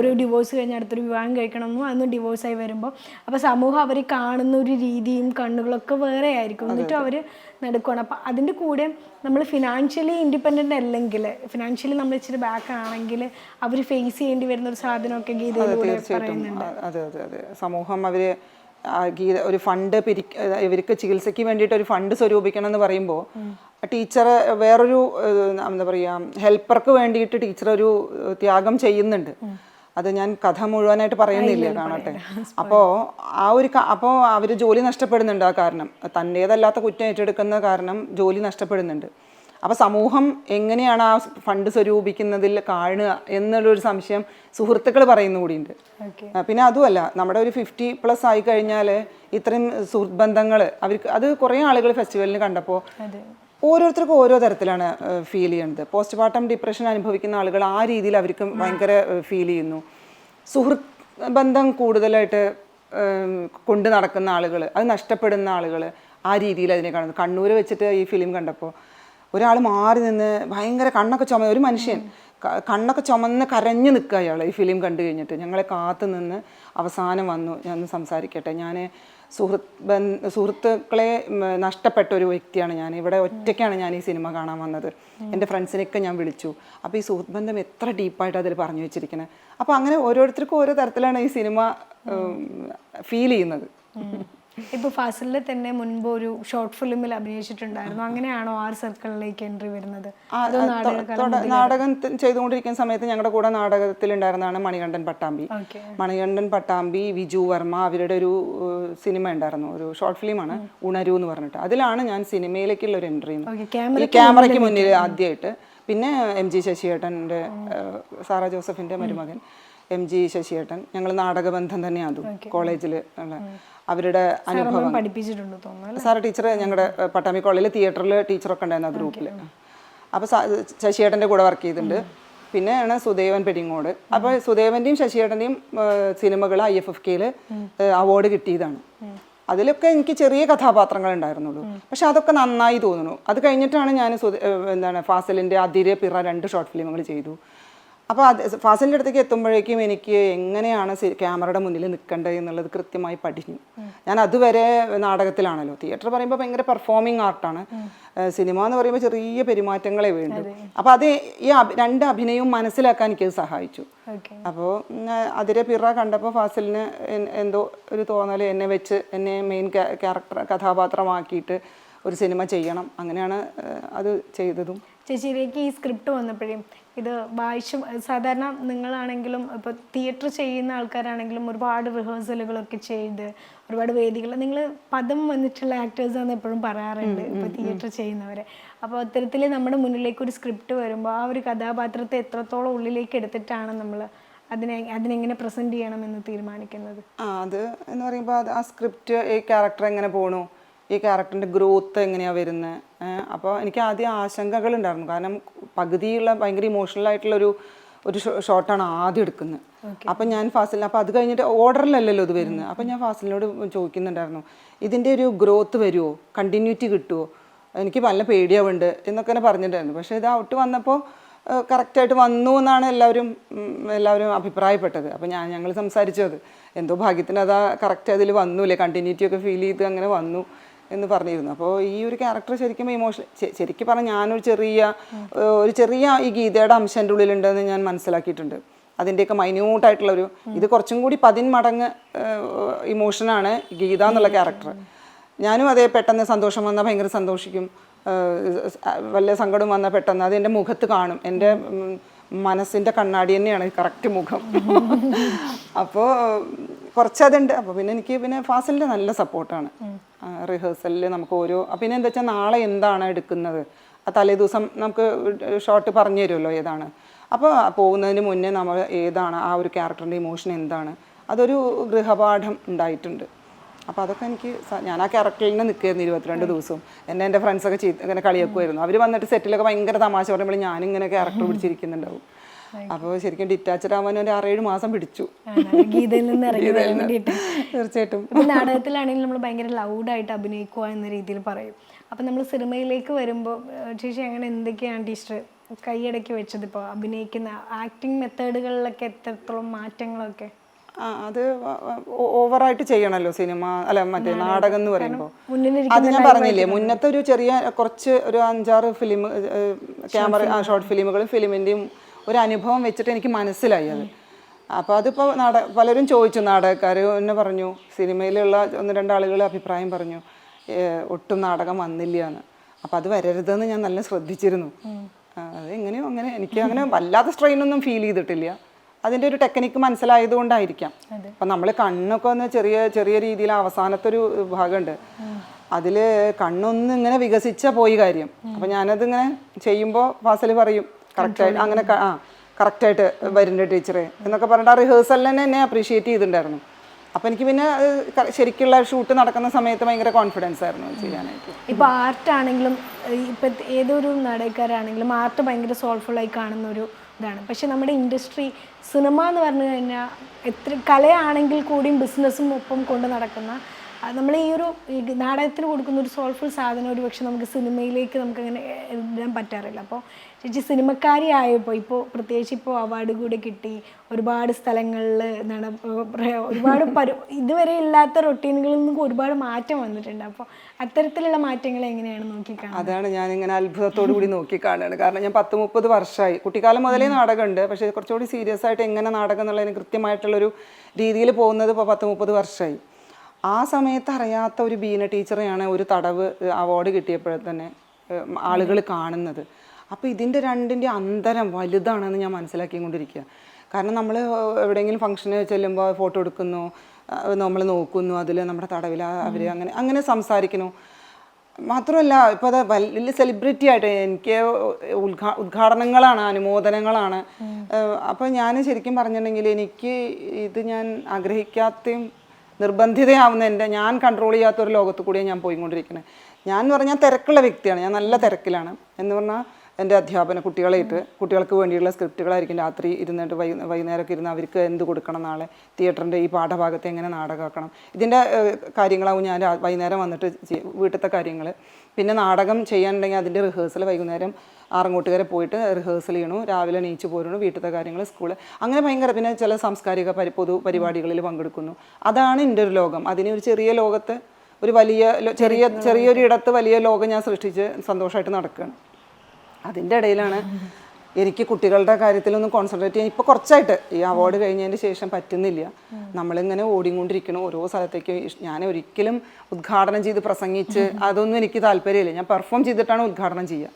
ഒരു ഡിവോഴ്സ് കഴിഞ്ഞ അടുത്തൊരു വിവാഹം കഴിക്കണമെന്നും അന്ന് ഡിവോഴ്സ് ആയി വരുമ്പോൾ അപ്പോൾ സമൂഹം അവർ കാണുന്ന ഒരു രീതിയും കണ്ണുകളൊക്കെ വേറെ ആയിരിക്കും. എന്നിട്ടും അവർ നടക്കുകയാണ് അപ്പം അതിന്റെ കൂടെ നമ്മൾ ഫിനാൻഷ്യലി ഇൻഡിപെൻഡന്റ് അല്ലെങ്കിൽ ഫിനാൻഷ്യലി നമ്മൾ ഇച്ചിരി ബാക്ക് ആണെങ്കിൽ അവർ ഫേസ് ചെയ്യേണ്ടി വരുന്ന ഒരു സാധനമൊക്കെ ഗീതയിലൂടെ പറയുന്നുണ്ട്. ആ, അതെ അതെ അതെ. സമൂഹം അവർ ഗീത ഒരു ഫണ്ട് പിരി ഇവർക്ക് ചികിത്സയ്ക്ക് വേണ്ടിയിട്ട് ഒരു ഫണ്ട് സ്വരൂപിക്കണം എന്ന് പറയുമ്പോൾ ടീച്ചർ വേറൊരു എന്താ പറയുക ഹെൽപ്പർക്ക് വേണ്ടിയിട്ട് ടീച്ചർ ഒരു ത്യാഗം ചെയ്യുന്നുണ്ട്. അത് ഞാൻ കഥ മുഴുവനായിട്ട് പറയുന്നില്ല കാണട്ടെ. [laughs] അപ്പോൾ ആ ഒരു അപ്പോൾ അവർ ജോലി നഷ്ടപ്പെടുന്നുണ്ട് ആ കാരണം. തന്റേതല്ലാത്ത കുറ്റം ഏറ്റെടുക്കുന്ന കാരണം ജോലി നഷ്ടപ്പെടുന്നുണ്ട്. അപ്പോൾ സമൂഹം എങ്ങനെയാണ് ആ ഫണ്ട് സ്വരൂപിക്കുന്നതിൽ കാണുക എന്നുള്ളൊരു സംശയം സുഹൃത്തുക്കൾ പറയുന്ന കൂടിയുണ്ട്. പിന്നെ അതുമല്ല നമ്മുടെ ഒരു ഫിഫ്റ്റി പ്ലസ് ആയി കഴിഞ്ഞാൽ ഇത്രയും സുഹൃത്ത് ബന്ധങ്ങൾ അവർക്ക് അത് കുറേ ആളുകൾ ഫെസ്റ്റിവലിന് കണ്ടപ്പോൾ ഓരോരുത്തർക്കും ഓരോ തരത്തിലാണ് ഫീൽ ചെയ്യുന്നത്. പോസ്റ്റ് പാർട്ടം ഡിപ്രഷൻ അനുഭവിക്കുന്ന ആളുകൾ ആ രീതിയിൽ അവർക്ക് ഭയങ്കര ഫീൽ ചെയ്യുന്നു. സുഹൃത്ത് ബന്ധം കൂടുതലായിട്ട് കൊണ്ടു നടക്കുന്ന ആളുകൾ അത് നഷ്ടപ്പെടുന്ന ആളുകൾ ആ രീതിയിൽ അതിനെ കാണുന്നു. കണ്ണൂർ വെച്ചിട്ട് ഈ ഫിലിം കണ്ടപ്പോൾ ഒരാൾ മാറി നിന്ന് ഭയങ്കര കണ്ണൊക്കെ ചുമ ഒരു മനുഷ്യൻ കണ്ണൊക്കെ ചുമന്ന് കരഞ്ഞു നിൽക്കുക അയാൾ ഈ ഫിലിം കണ്ടു കഴിഞ്ഞിട്ട്. ഞങ്ങളെ കാത്തു നിന്ന് അവസാനം വന്നു ഞാൻ സംസാരിക്കട്ടെ. ഞാൻ സുഹൃത്ത് സുഹൃത്തുക്കളെ നഷ്ടപ്പെട്ട ഒരു വ്യക്തിയാണ് ഞാൻ. ഇവിടെ ഒറ്റയ്ക്കാണ് ഞാൻ ഈ സിനിമ കാണാൻ വന്നത്. എന്റെ ഫ്രണ്ട്സിനെയൊക്കെ ഞാൻ വിളിച്ചു. അപ്പോൾ ഈ സുഹൃത്ത് ബന്ധം എത്ര ഡീപ്പായിട്ട് അതിൽ പറഞ്ഞു വെച്ചിരിക്കുന്നത് അപ്പോൾ അങ്ങനെ ഓരോരുത്തർക്കും ഓരോ തരത്തിലാണ് ഈ സിനിമ ഫീൽ ചെയ്യുന്നത്. ഇപ്പൊ ഫാസിലിൽ തന്നെ മുൻപ് ഒരു ഷോർട്ട് ഫിലിമിൽ അഭിനയിച്ചിട്ടുണ്ടായിരുന്നു. അങ്ങനെയാണോ ആർ സർക്കിളിലേക്ക് എൻട്രി വരുന്നത്? നാടക ചെയ്തുകൊണ്ടിരിക്കുന്ന സമയത്ത് ഞങ്ങളുടെ കൂടെ നാടകത്തിൽ നാടകത്തിലുണ്ടായിരുന്നതാണ് മണികണ്ഠൻ പട്ടാമ്പി. മണികണ്ഠൻ പട്ടാമ്പി വിജു വർമ്മ അവരുടെ ഒരു സിനിമ ഉണ്ടായിരുന്നു. ഒരു ഷോർട്ട് ഫിലിമാണ് ഉണരു എന്ന് പറഞ്ഞിട്ട്. അതിലാണ് ഞാൻ സിനിമയിലേക്കുള്ള ഒരു എൻട്രി ക്യാമറയ്ക്ക് മുന്നിൽ ആദ്യമായിട്ട് പിന്നെ എം ജി ശശിയേട്ടന്റെ സാറ ജോസഫിന്റെ മരുമകൻ. എം ജി ശശിയേട്ടൻ. ഞങ്ങൾ നാടകബന്ധം തന്നെയാണ് അതും കോളേജിൽ ഉള്ള. അവരുടെ അനുഭവം പഠിപ്പിച്ചിട്ടുണ്ട് തോന്നുന്നു സാറ് ടീച്ചർ ഞങ്ങളുടെ പട്ടാമി പട്ടാമ്പി കോളേജിൽ തിയേറ്ററിൽ ടീച്ചറൊക്കെ ഉണ്ടായിരുന്നു ആ. ഗ്രൂപ്പിൽ അപ്പോൾ ശശിയേട്ടന്റെ കൂടെ വർക്ക് ചെയ്തിട്ടുണ്ട് പിന്നെയാണ് സുദേവൻ പെരിങ്ങോട്. അപ്പോൾ സുദേവന്റെയും ശശിയേട്ടന്റെയും സിനിമകൾ ഐ എഫ് എഫ് കെയിൽ അവാർഡ് കിട്ടിയതാണ്. അതിലൊക്കെ എനിക്ക് ചെറിയ കഥാപാത്രങ്ങൾ ഉണ്ടായിരുന്നുള്ളൂ. പക്ഷെ അതൊക്കെ നന്നായി തോന്നുന്നു. അത് കഴിഞ്ഞിട്ടാണ് ഞാൻ എന്താണ് ഫാസലിന്റെ അതിരെ പിറ രണ്ട് ഷോർട്ട് ഫിലിമുകൾ ചെയ്തു. അപ്പോൾ അത് ഫാസിലിന്റെ അടുത്തേക്ക് എത്തുമ്പോഴേക്കും എനിക്ക് എങ്ങനെയാണ് ക്യാമറയുടെ മുന്നിൽ നിൽക്കേണ്ടത് എന്നുള്ളത് കൃത്യമായി പഠിഞ്ഞു. ഞാൻ അതുവരെ നാടകത്തിലാണല്ലോ. തിയേറ്റർ പറയുമ്പോൾ ഭയങ്കര പെർഫോമിംഗ് ആർട്ടാണ് സിനിമ എന്ന് പറയുമ്പോൾ ചെറിയ പെരുമാറ്റങ്ങളെ വേണ്ടു. അപ്പോൾ അത് ഈ രണ്ട് അഭിനയവും മനസ്സിലാക്കാൻ എനിക്കത് സഹായിച്ചു. അപ്പോൾ അതിരെ പിറ കണ്ടപ്പോൾ ഫാസിലിന് എന്തോ ഒരു തോന്നൽ എന്നെ വെച്ച് എന്നെ മെയിൻ ക്യാരക്ടർ കഥാപാത്രമാക്കിയിട്ട് ഒരു സിനിമ ചെയ്യണം. അങ്ങനെയാണ് അത് ചെയ്തതും. ചേച്ചിയിലേക്ക് ഈ സ്ക്രിപ്റ്റ് വന്നപ്പോഴേ ഇത് വായിച്ച് സാധാരണ നിങ്ങളാണെങ്കിലും ഇപ്പോൾ തിയേറ്റർ ചെയ്യുന്ന ആൾക്കാരാണെങ്കിലും ഒരുപാട് റിഹേഴ്സലുകളൊക്കെ ചെയ്ത് ഒരുപാട് വേദികൾ നിങ്ങൾ പദം വന്നിട്ടുള്ള ആക്ടേഴ്സ് എന്ന് എപ്പോഴും പറയാറുണ്ട് ഇപ്പോൾ തിയേറ്റർ ചെയ്യുന്നവരെ. അപ്പോൾ അത്തരത്തിൽ നമ്മുടെ മുന്നിലേക്ക് ഒരു സ്ക്രിപ്റ്റ് വരുമ്പോൾ ആ ഒരു കഥാപാത്രത്തെ എത്രത്തോളം ഉള്ളിലേക്ക് എടുത്തിട്ടാണ് നമ്മൾ അതിനെ അതിനെങ്ങനെ പ്രസന്റ് ചെയ്യണമെന്ന് തീരുമാനിക്കുന്നത്? ആ അത് എന്ന് പറയുമ്പോൾ ആ സ്ക്രിപ്റ്റ് ഈ ക്യാരക്ടർ എങ്ങനെ പോകണു ഈ ക്യാരക്ടറിന്റെ ഗ്രോത്ത് എങ്ങനെയാണ് വരുന്നത് അപ്പോൾ എനിക്ക് ആദ്യം ആശങ്കകൾ ഉണ്ടായിരുന്നു കാരണം പകുതിയുള്ള ഭയങ്കര ഇമോഷണൽ ആയിട്ടുള്ളൊരു ഒരു ഷോട്ടാണ് ആദ്യം എടുക്കുന്നത്. അപ്പം ഞാൻ ഫാസിൽ അപ്പം അത് കഴിഞ്ഞിട്ട് ഓർഡറിലല്ലല്ലോ ഇത് വരുന്നത്. അപ്പം ഞാൻ ഫാസിലിനോട് ചോദിക്കുന്നുണ്ടായിരുന്നു ഇതിന്റെ ഒരു ഗ്രോത്ത് വരുമോ കണ്ടിന്യൂറ്റി കിട്ടുമോ എനിക്ക് നല്ല പേടിയാവുണ്ട് എന്നൊക്കെ തന്നെ പറഞ്ഞിട്ടുണ്ടായിരുന്നു. പക്ഷേ ഇത് ഔട്ട് വന്നപ്പോൾ കറക്റ്റായിട്ട് വന്നു എന്നാണ് എല്ലാവരും എല്ലാവരും അഭിപ്രായപ്പെട്ടത്. അപ്പോൾ ഞാൻ ഞങ്ങൾ സംസാരിച്ചത് എന്തോ ഭാഗ്യത്തിന് അതാ കറക്റ്റ് അതിൽ വന്നു കണ്ടിന്യൂറ്റി ഒക്കെ ഫീൽ ചെയ്ത് അങ്ങനെ വന്നു. എന്ന് പറഞ്ഞിരുന്നു. അപ്പോൾ ഈ ഒരു ക്യാരക്ടർ ശരിക്കും ഇമോഷൻ ശരിക്കും പറഞ്ഞാൽ ഞാനൊരു ചെറിയ ഒരു ചെറിയ ഈ ഗീതയുടെ അംശം എന്റെ ഉള്ളിലുണ്ടെന്ന് ഞാൻ മനസ്സിലാക്കിയിട്ടുണ്ട്. അതിന്റെയൊക്കെ മൈന്യൂട്ടായിട്ടുള്ള ഒരു ഇത് കുറച്ചും കൂടി പതിന് മടങ്ങ് ഇമോഷനാണ് ഗീത എന്നുള്ള ക്യാരക്ടർ ഞാനും അതേ പെട്ടെന്ന് സന്തോഷം വന്നാൽ ഭയങ്കര സന്തോഷിക്കും. വലിയ വല്ല സങ്കടം വന്നാൽ പെട്ടെന്ന് അത് എന്റെ മുഖത്ത് കാണും. എന്റെ മനസ്സിന്റെ കണ്ണാടി തന്നെയാണ് കറക്റ്റ് മുഖം. അപ്പോൾ കുറച്ചതുണ്ട്. അപ്പോൾ പിന്നെ എനിക്ക് പിന്നെ ഫാസിലിന്റെ നല്ല സപ്പോർട്ടാണ് റിഹേഴ്സലിൽ നമുക്ക് ഓരോ പിന്നെ എന്താ വെച്ചാൽ നാളെ എന്താണ് എടുക്കുന്നത്? ആ തലേ ദിവസം നമുക്ക് ഷോർട്ട് പറഞ്ഞു തരുമല്ലോ ഏതാണ്. അപ്പോൾ പോകുന്നതിന് മുന്നേ നമ്മൾ ഏതാണ് ആ ഒരു ക്യാരക്ടറിന്റെ ഇമോഷൻ എന്താണ്? അതൊരു ഗൃഹപാഠം ഉണ്ടായിട്ടുണ്ട്. അപ്പോൾ അതൊക്കെ എനിക്ക് ഞാൻ ആ ക്യാരക്ടറിൽ തന്നെ നിൽക്കുകയായിരുന്നു ഇരുപത്തിരണ്ട് ദിവസവും എന്നെ എന്റെ ഫ്രണ്ട്സൊക്കെ ചെയ്ത് ഇങ്ങനെ കളിയാക്കുമായിരുന്നു അവർ വന്നിട്ട് സെറ്റിലൊക്കെ ഭയങ്കര തമാശ പറയുമ്പോൾ ഞാനിങ്ങനെ ക്യാരക്ടർ പിടിച്ചിരിക്കുന്നുണ്ടാവും. അപ്പോൾ ശരിക്കും ഡിറ്റാച്ചഡ് ആവാൻ ഒരു ആറേഴ് മാസം പിടിച്ചു. ഗീതയിൽ നിന്ന് ഇറങ്ങി തീർച്ചയായിട്ടും. നാടകത്തിലാണെങ്കിൽ നമ്മൾ ഭയങ്കര ലൗഡായിട്ട് അഭിനയിക്കുക എന്ന രീതിയിൽ പറയും. അപ്പം നമ്മൾ സിനിമയിലേക്ക് വരുമ്പോൾ ചേച്ചി അങ്ങനെ എന്തൊക്കെയാണ് ടീച്ചർ കൈയടക്കി വെച്ചത് ഇപ്പോൾ അഭിനയിക്കുന്ന ആക്ടിങ് മെത്തേഡുകളിലൊക്കെ എത്രത്തോളം മാറ്റങ്ങളൊക്കെ? അത് ഓവറായിട്ട് ചെയ്യണല്ലോ സിനിമ അല്ല മറ്റേ നാടകം. എന്ന് പറയുമ്പോൾ അത് ഞാൻ പറഞ്ഞില്ലേ മുന്നത്തെ ഒരു ചെറിയ കുറച്ച് ഒരു അഞ്ചാറ് ഫിലിം ക്യാമറ ഷോർട്ട് ഫിലിമുകളും ഫിലിമിന്റെയും ഒരു അനുഭവം വെച്ചിട്ട് എനിക്ക് മനസ്സിലായി അത്. അപ്പോൾ അതിപ്പോൾ നാട പലരും ചോദിച്ചു നാടകക്കാർ എന്നെ പറഞ്ഞു സിനിമയിലുള്ള ഒന്ന് രണ്ടാളുകൾ അഭിപ്രായം പറഞ്ഞു ഒട്ടും നാടകം വന്നില്ല എന്ന്. അപ്പോൾ അത് വരരുതെന്ന് ഞാൻ നല്ല ശ്രദ്ധിച്ചിരുന്നു. അത് എങ്ങനെയോ അങ്ങനെ എനിക്ക് അങ്ങനെ വല്ലാത്ത സ്ട്രെയിനൊന്നും ഫീൽ ചെയ്തിട്ടില്ല. അതിന്റെ ഒരു ടെക്നിക്ക് മനസ്സിലായതുകൊണ്ടായിരിക്കാം. അപ്പം നമ്മൾ കണ്ണൊക്കെ ഒന്ന് ചെറിയ ചെറിയ രീതിയിൽ അവസാനത്തെ ഒരു ഭാഗമുണ്ട്. അതിൽ കണ്ണൊന്ന് ഇങ്ങനെ വികസിച്ച പോയി കാര്യം. അപ്പം ഞാനതിങ്ങനെ ചെയ്യുമ്പോൾ ഫാസൽ പറയും കറക്റ്റായിട്ട് അങ്ങനെ ആ കറക്റ്റായിട്ട് വരുന്നുണ്ട് ടീച്ചറെ എന്നൊക്കെ പറഞ്ഞിട്ട് ആ റിഹേഴ്സലിൽ തന്നെ എന്നെ അപ്രീഷിയേറ്റ് ചെയ്തിട്ടുണ്ടായിരുന്നു. അപ്പൊ എനിക്ക് പിന്നെ ശരിക്കുള്ള ഷൂട്ട് നടക്കുന്ന സമയത്ത് ഭയങ്കര കോൺഫിഡൻസ് ആയിരുന്നു ചെയ്യാനായിട്ട്. ചെയ്യാനായിട്ട് ആർട്ട് ആണെങ്കിലും ഇപ്പൊ ഏതൊരു നടക്കാരാണെങ്കിലും ആർട്ട് ഭയങ്കര സോൾഫുൾ ആയി കാണുന്ന ഒരു ഇതാണ്. പക്ഷെ നമ്മുടെ ഇൻഡസ്ട്രി സിനിമ എന്ന് പറഞ്ഞു കഴിഞ്ഞാൽ എത്ര കലയാണെങ്കിൽ കൂടിയും ബിസിനസ്സും ഒപ്പം കൊണ്ട് നടക്കുന്ന നമ്മൾ ഈ ഒരു നാടകത്തിന് കൊടുക്കുന്ന ഒരു സോൾഫുൾ സാധനം ഒരു പക്ഷെ നമുക്ക് സിനിമയിലേക്ക് നമുക്ക് അങ്ങനെ ഇടാൻ പറ്റാറില്ല. അപ്പോൾ ചേച്ചി സിനിമക്കാരി ആയപ്പോൾ ഇപ്പോൾ പ്രത്യേകിച്ച് ഇപ്പോൾ അവാർഡ് കൂടെ കിട്ടി ഒരുപാട് സ്ഥലങ്ങളിൽ എന്താണ് ഒരുപാട് പരു ഇതുവരെ ഇല്ലാത്ത റൊട്ടീനുകളിൽ നിന്നും ഒരുപാട് മാറ്റം വന്നിട്ടുണ്ട്. അപ്പോൾ അത്തരത്തിലുള്ള മാറ്റങ്ങൾ എങ്ങനെയാണ് നോക്കിക്കാണുന്നത്? അതാണ് ഞാൻ ഇങ്ങനെ അത്ഭുതത്തോടു കൂടി നോക്കിക്കാണുകയാണ് കാരണം ഞാൻ പത്ത് മുപ്പത് വർഷമായി. കുട്ടിക്കാലം മുതലേ നാടകമുണ്ട്. പക്ഷേ കുറച്ചുകൂടി സീരിയസ് ആയിട്ട് എങ്ങനെ നാടകം എന്നുള്ളതിന് കൃത്യമായിട്ടുള്ളൊരു രീതിയിൽ പോകുന്നത് ഇപ്പോൾ പത്ത് മുപ്പത് വർഷമായി. ആ സമയത്ത് അറിയാത്ത ഒരു ബീന ടീച്ചറെയാണ് ഒരു തടവ് അവാർഡ് കിട്ടിയപ്പോഴേ തന്നെ ആളുകൾ കാണുന്നത്. അപ്പോൾ ഇതിന്റെ രണ്ടിന്റെ അന്തരം വലുതാണെന്ന് ഞാൻ മനസ്സിലാക്കിക്കൊണ്ടിരിക്കുക കാരണം നമ്മൾ എവിടെയെങ്കിലും ഫംഗ്ഷന് ചെല്ലുമ്പോൾ ഫോട്ടോ എടുക്കുന്നു നമ്മൾ നോക്കുന്നു അതിൽ നമ്മുടെ തടവിൽ അവർ അങ്ങനെ അങ്ങനെ സംസാരിക്കുന്നു. മാത്രമല്ല ഇപ്പോൾ അത് വലിയ സെലിബ്രിറ്റി ആയിട്ട് എനിക്ക് ഉദ്ഘാ ഉദ്ഘാടനങ്ങളാണ് അനുമോദനങ്ങളാണ്. അപ്പോൾ ഞാൻ ശരിക്കും പറഞ്ഞിട്ടുണ്ടെങ്കിൽ എനിക്ക് ഇത് ഞാൻ ആഗ്രഹിക്കാത്തയും നിർബന്ധിതയാവുന്ന എന്റെ ഞാൻ കൺട്രോൾ ചെയ്യാത്ത ഒരു ലോകത്ത് കൂടിയാണ് ഞാൻ പോയിക്കൊണ്ടിരിക്കുന്നത് ഞാൻ എന്ന് പറഞ്ഞാൽ തിരക്കുള്ള വ്യക്തിയാണ്. ഞാൻ നല്ല തിരക്കിലാണ്. എന്ന് പറഞ്ഞാൽ എന്റെ അധ്യാപന കുട്ടികളായിട്ട് കുട്ടികൾക്ക് വേണ്ടിയുള്ള സ്ക്രിപ്റ്റുകളായിരിക്കും രാത്രി ഇരുന്നിട്ട് വൈ വൈകുന്നേരമൊക്കെ ഇരുന്ന് അവർക്ക് എന്ത് കൊടുക്കണം നാളെ? തിയേറ്ററിന്റെ ഈ പാഠഭാഗത്തെ എങ്ങനെ നാടകമാക്കണം ഇതിന്റെ കാര്യങ്ങളാവും ഞാൻ വൈകുന്നേരം വന്നിട്ട് വീട്ടിലത്തെ കാര്യങ്ങൾ പിന്നെ നാടകം ചെയ്യാനുണ്ടെങ്കിൽ അതിന്റെ റിഹേഴ്സൽ വൈകുന്നേരം ആറങ്ങോട്ടുകരെ പോയിട്ട് റിഹേഴ്സൽ ചെയ്യണു. രാവിലെ നീച്ച് പോരണു വീട്ടിലത്തെ കാര്യങ്ങൾ സ്കൂൾ അങ്ങനെ ഭയങ്കര പിന്നെ ചില സാംസ്കാരിക പരി പൊതു പരിപാടികളിൽ പങ്കെടുക്കുന്നു. അതാണ് എന്റെ ഒരു ലോകം. അതിന് ഒരു ചെറിയ ലോകത്ത് ഒരു വലിയ ചെറിയ ചെറിയൊരു ഇടത്ത് വലിയ ലോകം ഞാൻ സൃഷ്ടിച്ച് സന്തോഷമായിട്ട് നടക്കുകയാണ് അതിന്റെ ഇടയിലാണ് എനിക്ക് കുട്ടികളുടെ കാര്യത്തിലൊന്നും കോൺസെൻട്രേറ്റ് ചെയ്യാൻ ഇപ്പോൾ കുറച്ചായിട്ട് ഈ അവാർഡ് കഴിഞ്ഞതിന് ശേഷം പറ്റുന്നില്ല. നമ്മളിങ്ങനെ ഓടിക്കൊണ്ടിരിക്കണം. ഓരോ സ്ഥലത്തേക്കും ഞാൻ ഒരിക്കലും ഉദ്ഘാടനം ചെയ്ത് പ്രസംഗിച്ച് അതൊന്നും എനിക്ക് താല്പര്യമില്ല. ഞാൻ പെർഫോം ചെയ്തിട്ടാണ് ഉദ്ഘാടനം ചെയ്യുക.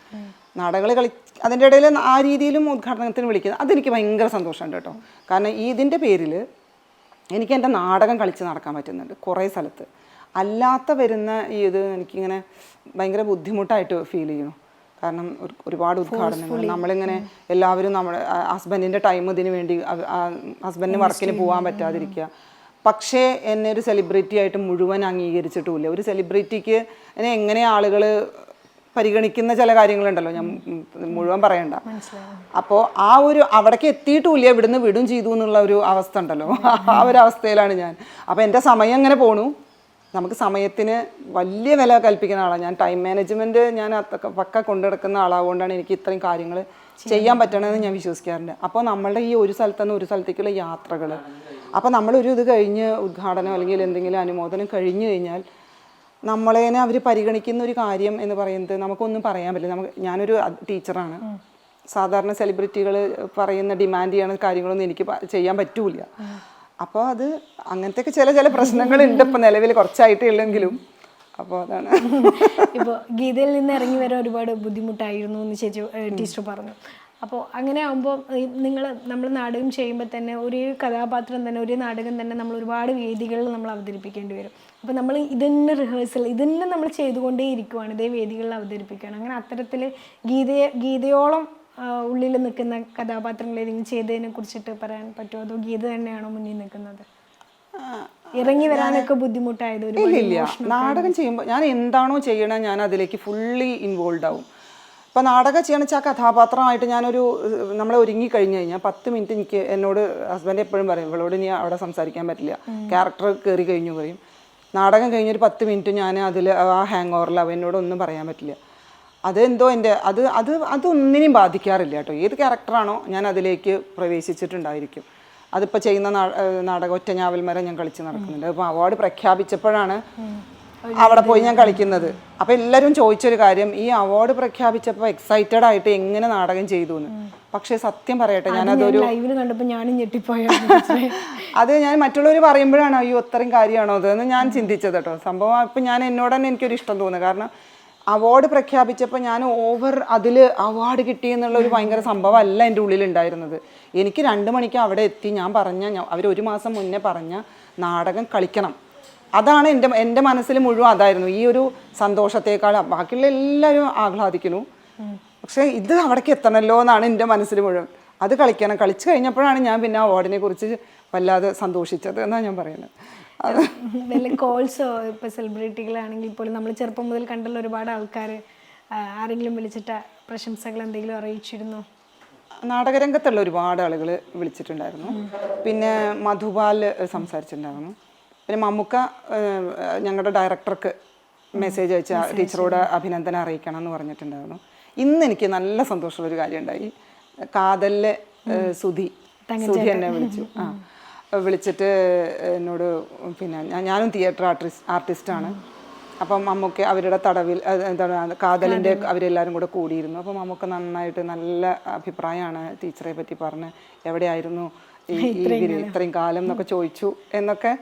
നാടകങ്ങൾ കളി അതിന്റെ ഇടയിൽ ആ രീതിയിലും ഉദ്ഘാടനത്തിന് വിളിക്കുന്നത് അതെനിക്ക് ഭയങ്കര സന്തോഷമുണ്ട് കേട്ടോ. കാരണം ഈ ഇതിന്റെ പേരിൽ എനിക്ക് എന്റെ നാടകം കളിച്ച് നടക്കാൻ പറ്റുന്നുണ്ട് കുറേ സ്ഥലത്ത്. അല്ലാത്ത വരുന്ന ഈ ഇത് എനിക്കിങ്ങനെ ഭയങ്കര ബുദ്ധിമുട്ടായിട്ട് ഫീൽ ചെയ്യുന്നു. കാരണം ഒരു- ഒരുപാട് ഉദ്ഘാടനങ്ങൾ. നമ്മളിങ്ങനെ എല്ലാവരും നമ്മുടെ ഹസ്ബൻഡിന്റെ ടൈം ഇതിന് വേണ്ടി ഹസ്ബൻഡിന് വർക്കിന് പോകാൻ പറ്റാതിരിക്കുക. പക്ഷേ എന്നെ ഒരു സെലിബ്രിറ്റി ആയിട്ട് മുഴുവൻ അംഗീകരിച്ചിട്ടുമില്ല. ഒരു സെലിബ്രിറ്റിക്ക് എന്നെ എങ്ങനെ ആളുകൾ പരിഗണിക്കുന്ന ചില കാര്യങ്ങളുണ്ടല്ലോ. ഞാൻ മുഴുവൻ പറയണ്ട. അപ്പോൾ ആ ഒരു അവിടേക്ക് എത്തിയിട്ടുമില്ല. ഇവിടുന്ന് വിടും ചെയ്തു എന്നുള്ള ഒരു അവസ്ഥ ഉണ്ടല്ലോ. ആ ഒരു അവസ്ഥയിലാണ് ഞാൻ. അപ്പോൾ എന്റെ സമയം അങ്ങനെ പോണു? നമുക്ക് സമയത്തിന് വലിയ വില കൽപ്പിക്കുന്ന ആളാണ് ഞാൻ ടൈം മാനേജ്മെന്റ് ഞാൻ പക്ക പക്ക കൊണ്ടുനടക്കുന്ന ആളാവുകൊണ്ടാണ് എനിക്ക് ഇത്രയും കാര്യങ്ങൾ ചെയ്യാൻ പറ്റണമെന്ന് ഞാൻ വിശ്വസിക്കാറുണ്ട്. അപ്പോൾ നമ്മളുടെ ഈ ഒരു സ്ഥലത്തു നിന്ന് ഒരു സ്ഥലത്തേക്കുള്ള യാത്രകൾ അപ്പോൾ നമ്മളൊരു ഇത് കഴിഞ്ഞ് ഉദ്ഘാടനം അല്ലെങ്കിൽ എന്തെങ്കിലും അനുമോദനം കഴിഞ്ഞു കഴിഞ്ഞാൽ നമ്മളേനെ അവർ പരിഗണിക്കുന്ന ഒരു കാര്യം എന്ന് പറയുന്നത് നമുക്കൊന്നും പറയാൻ പറ്റില്ല. നമുക്ക് ഞാനൊരു ടീച്ചറാണ്. സാധാരണ സെലിബ്രിറ്റികൾ പറയുന്ന ഡിമാൻഡ് ചെയ്യുന്ന കാര്യങ്ങളൊന്നും എനിക്ക് ചെയ്യാൻ പറ്റൂല അപ്പോൾ അത് അങ്ങനത്തെയൊക്കെ ചില ചില പ്രശ്നങ്ങൾ ഉണ്ട് ഇപ്പം നിലവിൽ കുറച്ചായിട്ടേ ഉള്ളെങ്കിലും അപ്പോൾ അതാണ്. ഇപ്പോൾ ഗീതയിൽ നിന്ന് ഇറങ്ങി വരാൻ ഒരുപാട് ബുദ്ധിമുട്ടായിരുന്നു എന്ന് ചേച്ചി ടീച്ചർ പറഞ്ഞു. അപ്പോൾ അങ്ങനെ ആകുമ്പോൾ നിങ്ങൾ നമ്മൾ നാടകം ചെയ്യുമ്പോൾ തന്നെ ഒരേ കഥാപാത്രം തന്നെ ഒരേ നാടകം തന്നെ നമ്മൾ ഒരുപാട് വേദികളിൽ നമ്മൾ അവതരിപ്പിക്കേണ്ടി വരും. അപ്പോൾ നമ്മൾ ഇതിന് റിഹേഴ്സൽ ഇതിന് നമ്മൾ ചെയ്തുകൊണ്ടേ ഇരിക്കുവാണ് ഇതേ വേദികളിൽ അവതരിപ്പിക്കുകയാണ്. അങ്ങനെ അത്തരത്തിൽ ഗീതയെ ഗീതയോളം ഉള്ളിൽ നിൽക്കുന്ന കഥാപാത്രങ്ങൾ ഏതെങ്കിലും ചെയ്തതിനെ കുറിച്ചിട്ട് പറയാൻ പറ്റുമോ? അതോ ഗീത തന്നെയാണോ മുന്നിൽ നിൽക്കുന്നത്? ഇറങ്ങി വരാനൊക്കെ ബുദ്ധിമുട്ടായത് ഒരു ഇല്ല നാടകം ചെയ്യുമ്പോൾ ഞാൻ എന്താണോ ചെയ്യണേ ഞാൻ അതിലേക്ക് ഫുള്ളി ഇൻവോൾവ് ആവും. അപ്പോൾ നാടകം ചെയ്യണ വെച്ചാൽ കഥാപാത്രമായിട്ട് ഞാനൊരു നമ്മളെ ഒരുങ്ങി കഴിഞ്ഞ് കഴിഞ്ഞാൽ പത്ത് മിനിറ്റ് എനിക്ക് എന്നോട് ഹസ്ബൻഡ് എപ്പോഴും പറയും ഇവളോട് ഇനി അവിടെ സംസാരിക്കാൻ പറ്റില്ല. ക്യാരക്ടർ കയറി കഴിഞ്ഞു പറയും. നാടകം കഴിഞ്ഞൊരു പത്ത് മിനിറ്റ് ഞാൻ അതിൽ ആ ഹാങ് ഓവറിൽ അവനോട് ഒന്നും പറയാൻ പറ്റില്ല. അതെന്തോ എന്റെ അത് അത് അതൊന്നിനെയും ബാധിക്കാറില്ല കേട്ടോ. ഏത് ക്യാരക്ടറാണോ ഞാൻ അതിലേക്ക് പ്രവേശിച്ചിട്ടുണ്ടായിരിക്കും. അതിപ്പോൾ ചെയ്യുന്ന നാടകം ഒറ്റ ഞാവൽമരം ഞാൻ കളിച്ച് നടക്കുന്നുണ്ട്. അപ്പോൾ അവാർഡ് പ്രഖ്യാപിച്ചപ്പോഴാണ് അവിടെ പോയി ഞാൻ കളിക്കുന്നത്. അപ്പോൾ എല്ലാവരും ചോദിച്ചൊരു കാര്യം ഈ അവാർഡ് പ്രഖ്യാപിച്ചപ്പോൾ എക്സൈറ്റഡ് ആയിട്ട് എങ്ങനെ നാടകം ചെയ്തു എന്ന് പക്ഷേ സത്യം പറയട്ടെ ഞാനതൊരു അത് ഞാൻ [laughs] മറ്റുള്ളവർ പറയുമ്പോഴാണ് അയ്യോ അത്രയും കാര്യമാണോ? അതെന്ന് ഞാൻ ചിന്തിച്ചത് കേട്ടോ. സംഭവം ഇപ്പം ഞാൻ എന്നോട് തന്നെ എനിക്കൊരു ഇഷ്ടം തോന്നുന്നു. കാരണം അവാർഡ് പ്രഖ്യാപിച്ചപ്പോൾ ഞാൻ ഓവർ അതിൽ അവാർഡ് കിട്ടി എന്നുള്ള ഒരു ഭയങ്കര സംഭവം അല്ല എന്റെ ഉള്ളിലുണ്ടായിരുന്നത്. എനിക്ക് രണ്ട് മണിക്ക് അവിടെ എത്തി ഞാൻ പറഞ്ഞ അവർ ഒരു മാസം മുന്നേ പറഞ്ഞ നാടകം കളിക്കണം. അതാണ് എന്റെ എന്റെ മനസ്സിൽ മുഴുവൻ അതായിരുന്നു. ഈ ഒരു സന്തോഷത്തേക്കാൾ ബാക്കിയുള്ള എല്ലാവരും ആഹ്ലാദിക്കുന്നു. പക്ഷേ ഇത് അവിടേക്ക് എത്തണമല്ലോ എന്നാണ് എന്റെ മനസ്സിൽ മുഴുവൻ. അത് കളിക്കണം. കളിച്ചു കഴിഞ്ഞപ്പോഴാണ് ഞാൻ പിന്നെ അവാർഡിനെ കുറിച്ച് വല്ലാതെ സന്തോഷിച്ചത് എന്നാണ് ഞാൻ പറയുന്നത്. വല്ല കോൾസോ ഇപ്പോൾ സെലിബ്രിറ്റികളാണെങ്കിൽ പോലും നമ്മൾ ചെറുപ്പം മുതൽ കണ്ടുള്ള ഒരുപാട് ആൾക്കാർ ആരെങ്കിലും വിളിച്ചിട്ട് പ്രശംസകൾ എന്തെങ്കിലും അറിയിച്ചിരുന്നു? നാടകരംഗത്തുള്ള ഒരുപാട് ആളുകൾ വിളിച്ചിട്ടുണ്ടായിരുന്നു. പിന്നെ മധുപാൽ സംസാരിച്ചിട്ടുണ്ടായിരുന്നു. പിന്നെ മമ്മുക്ക ഞങ്ങളുടെ ഡയറക്ടർക്ക് മെസ്സേജ് അയച്ച ടീച്ചറോട് അഭിനന്ദനം അറിയിക്കണം എന്ന് പറഞ്ഞിട്ടുണ്ടായിരുന്നു. ഇന്ന് എനിക്ക് നല്ല സന്തോഷമുള്ള ഒരു കാര്യം ഉണ്ടായി കാതലിലെ സുധി സുധി എന്നെ വിളിച്ചു. ആ. വിളിച്ചിട്ട് എന്നോട് പിന്നെ ഞാനും തിയേറ്റർ ആർട്ടിസ്റ്റ് ആർട്ടിസ്റ്റാണ്. അപ്പം മമ്മൂക്ക് അവരുടെ തടവിൽ എന്താ എന്താണ് കാതലിന്റെ അവരെല്ലാവരും കൂടെ കൂടിയിരുന്നു. അപ്പം മമ്മൂക്ക് നന്നായിട്ട് നല്ല അഭിപ്രായമാണ് ടീച്ചറെ പറ്റി പറഞ്ഞ്. എവിടെയായിരുന്നു ഈ ഇത്രയും കാലം. എന്നൊക്കെ ചോദിച്ചു എന്നൊക്കെ.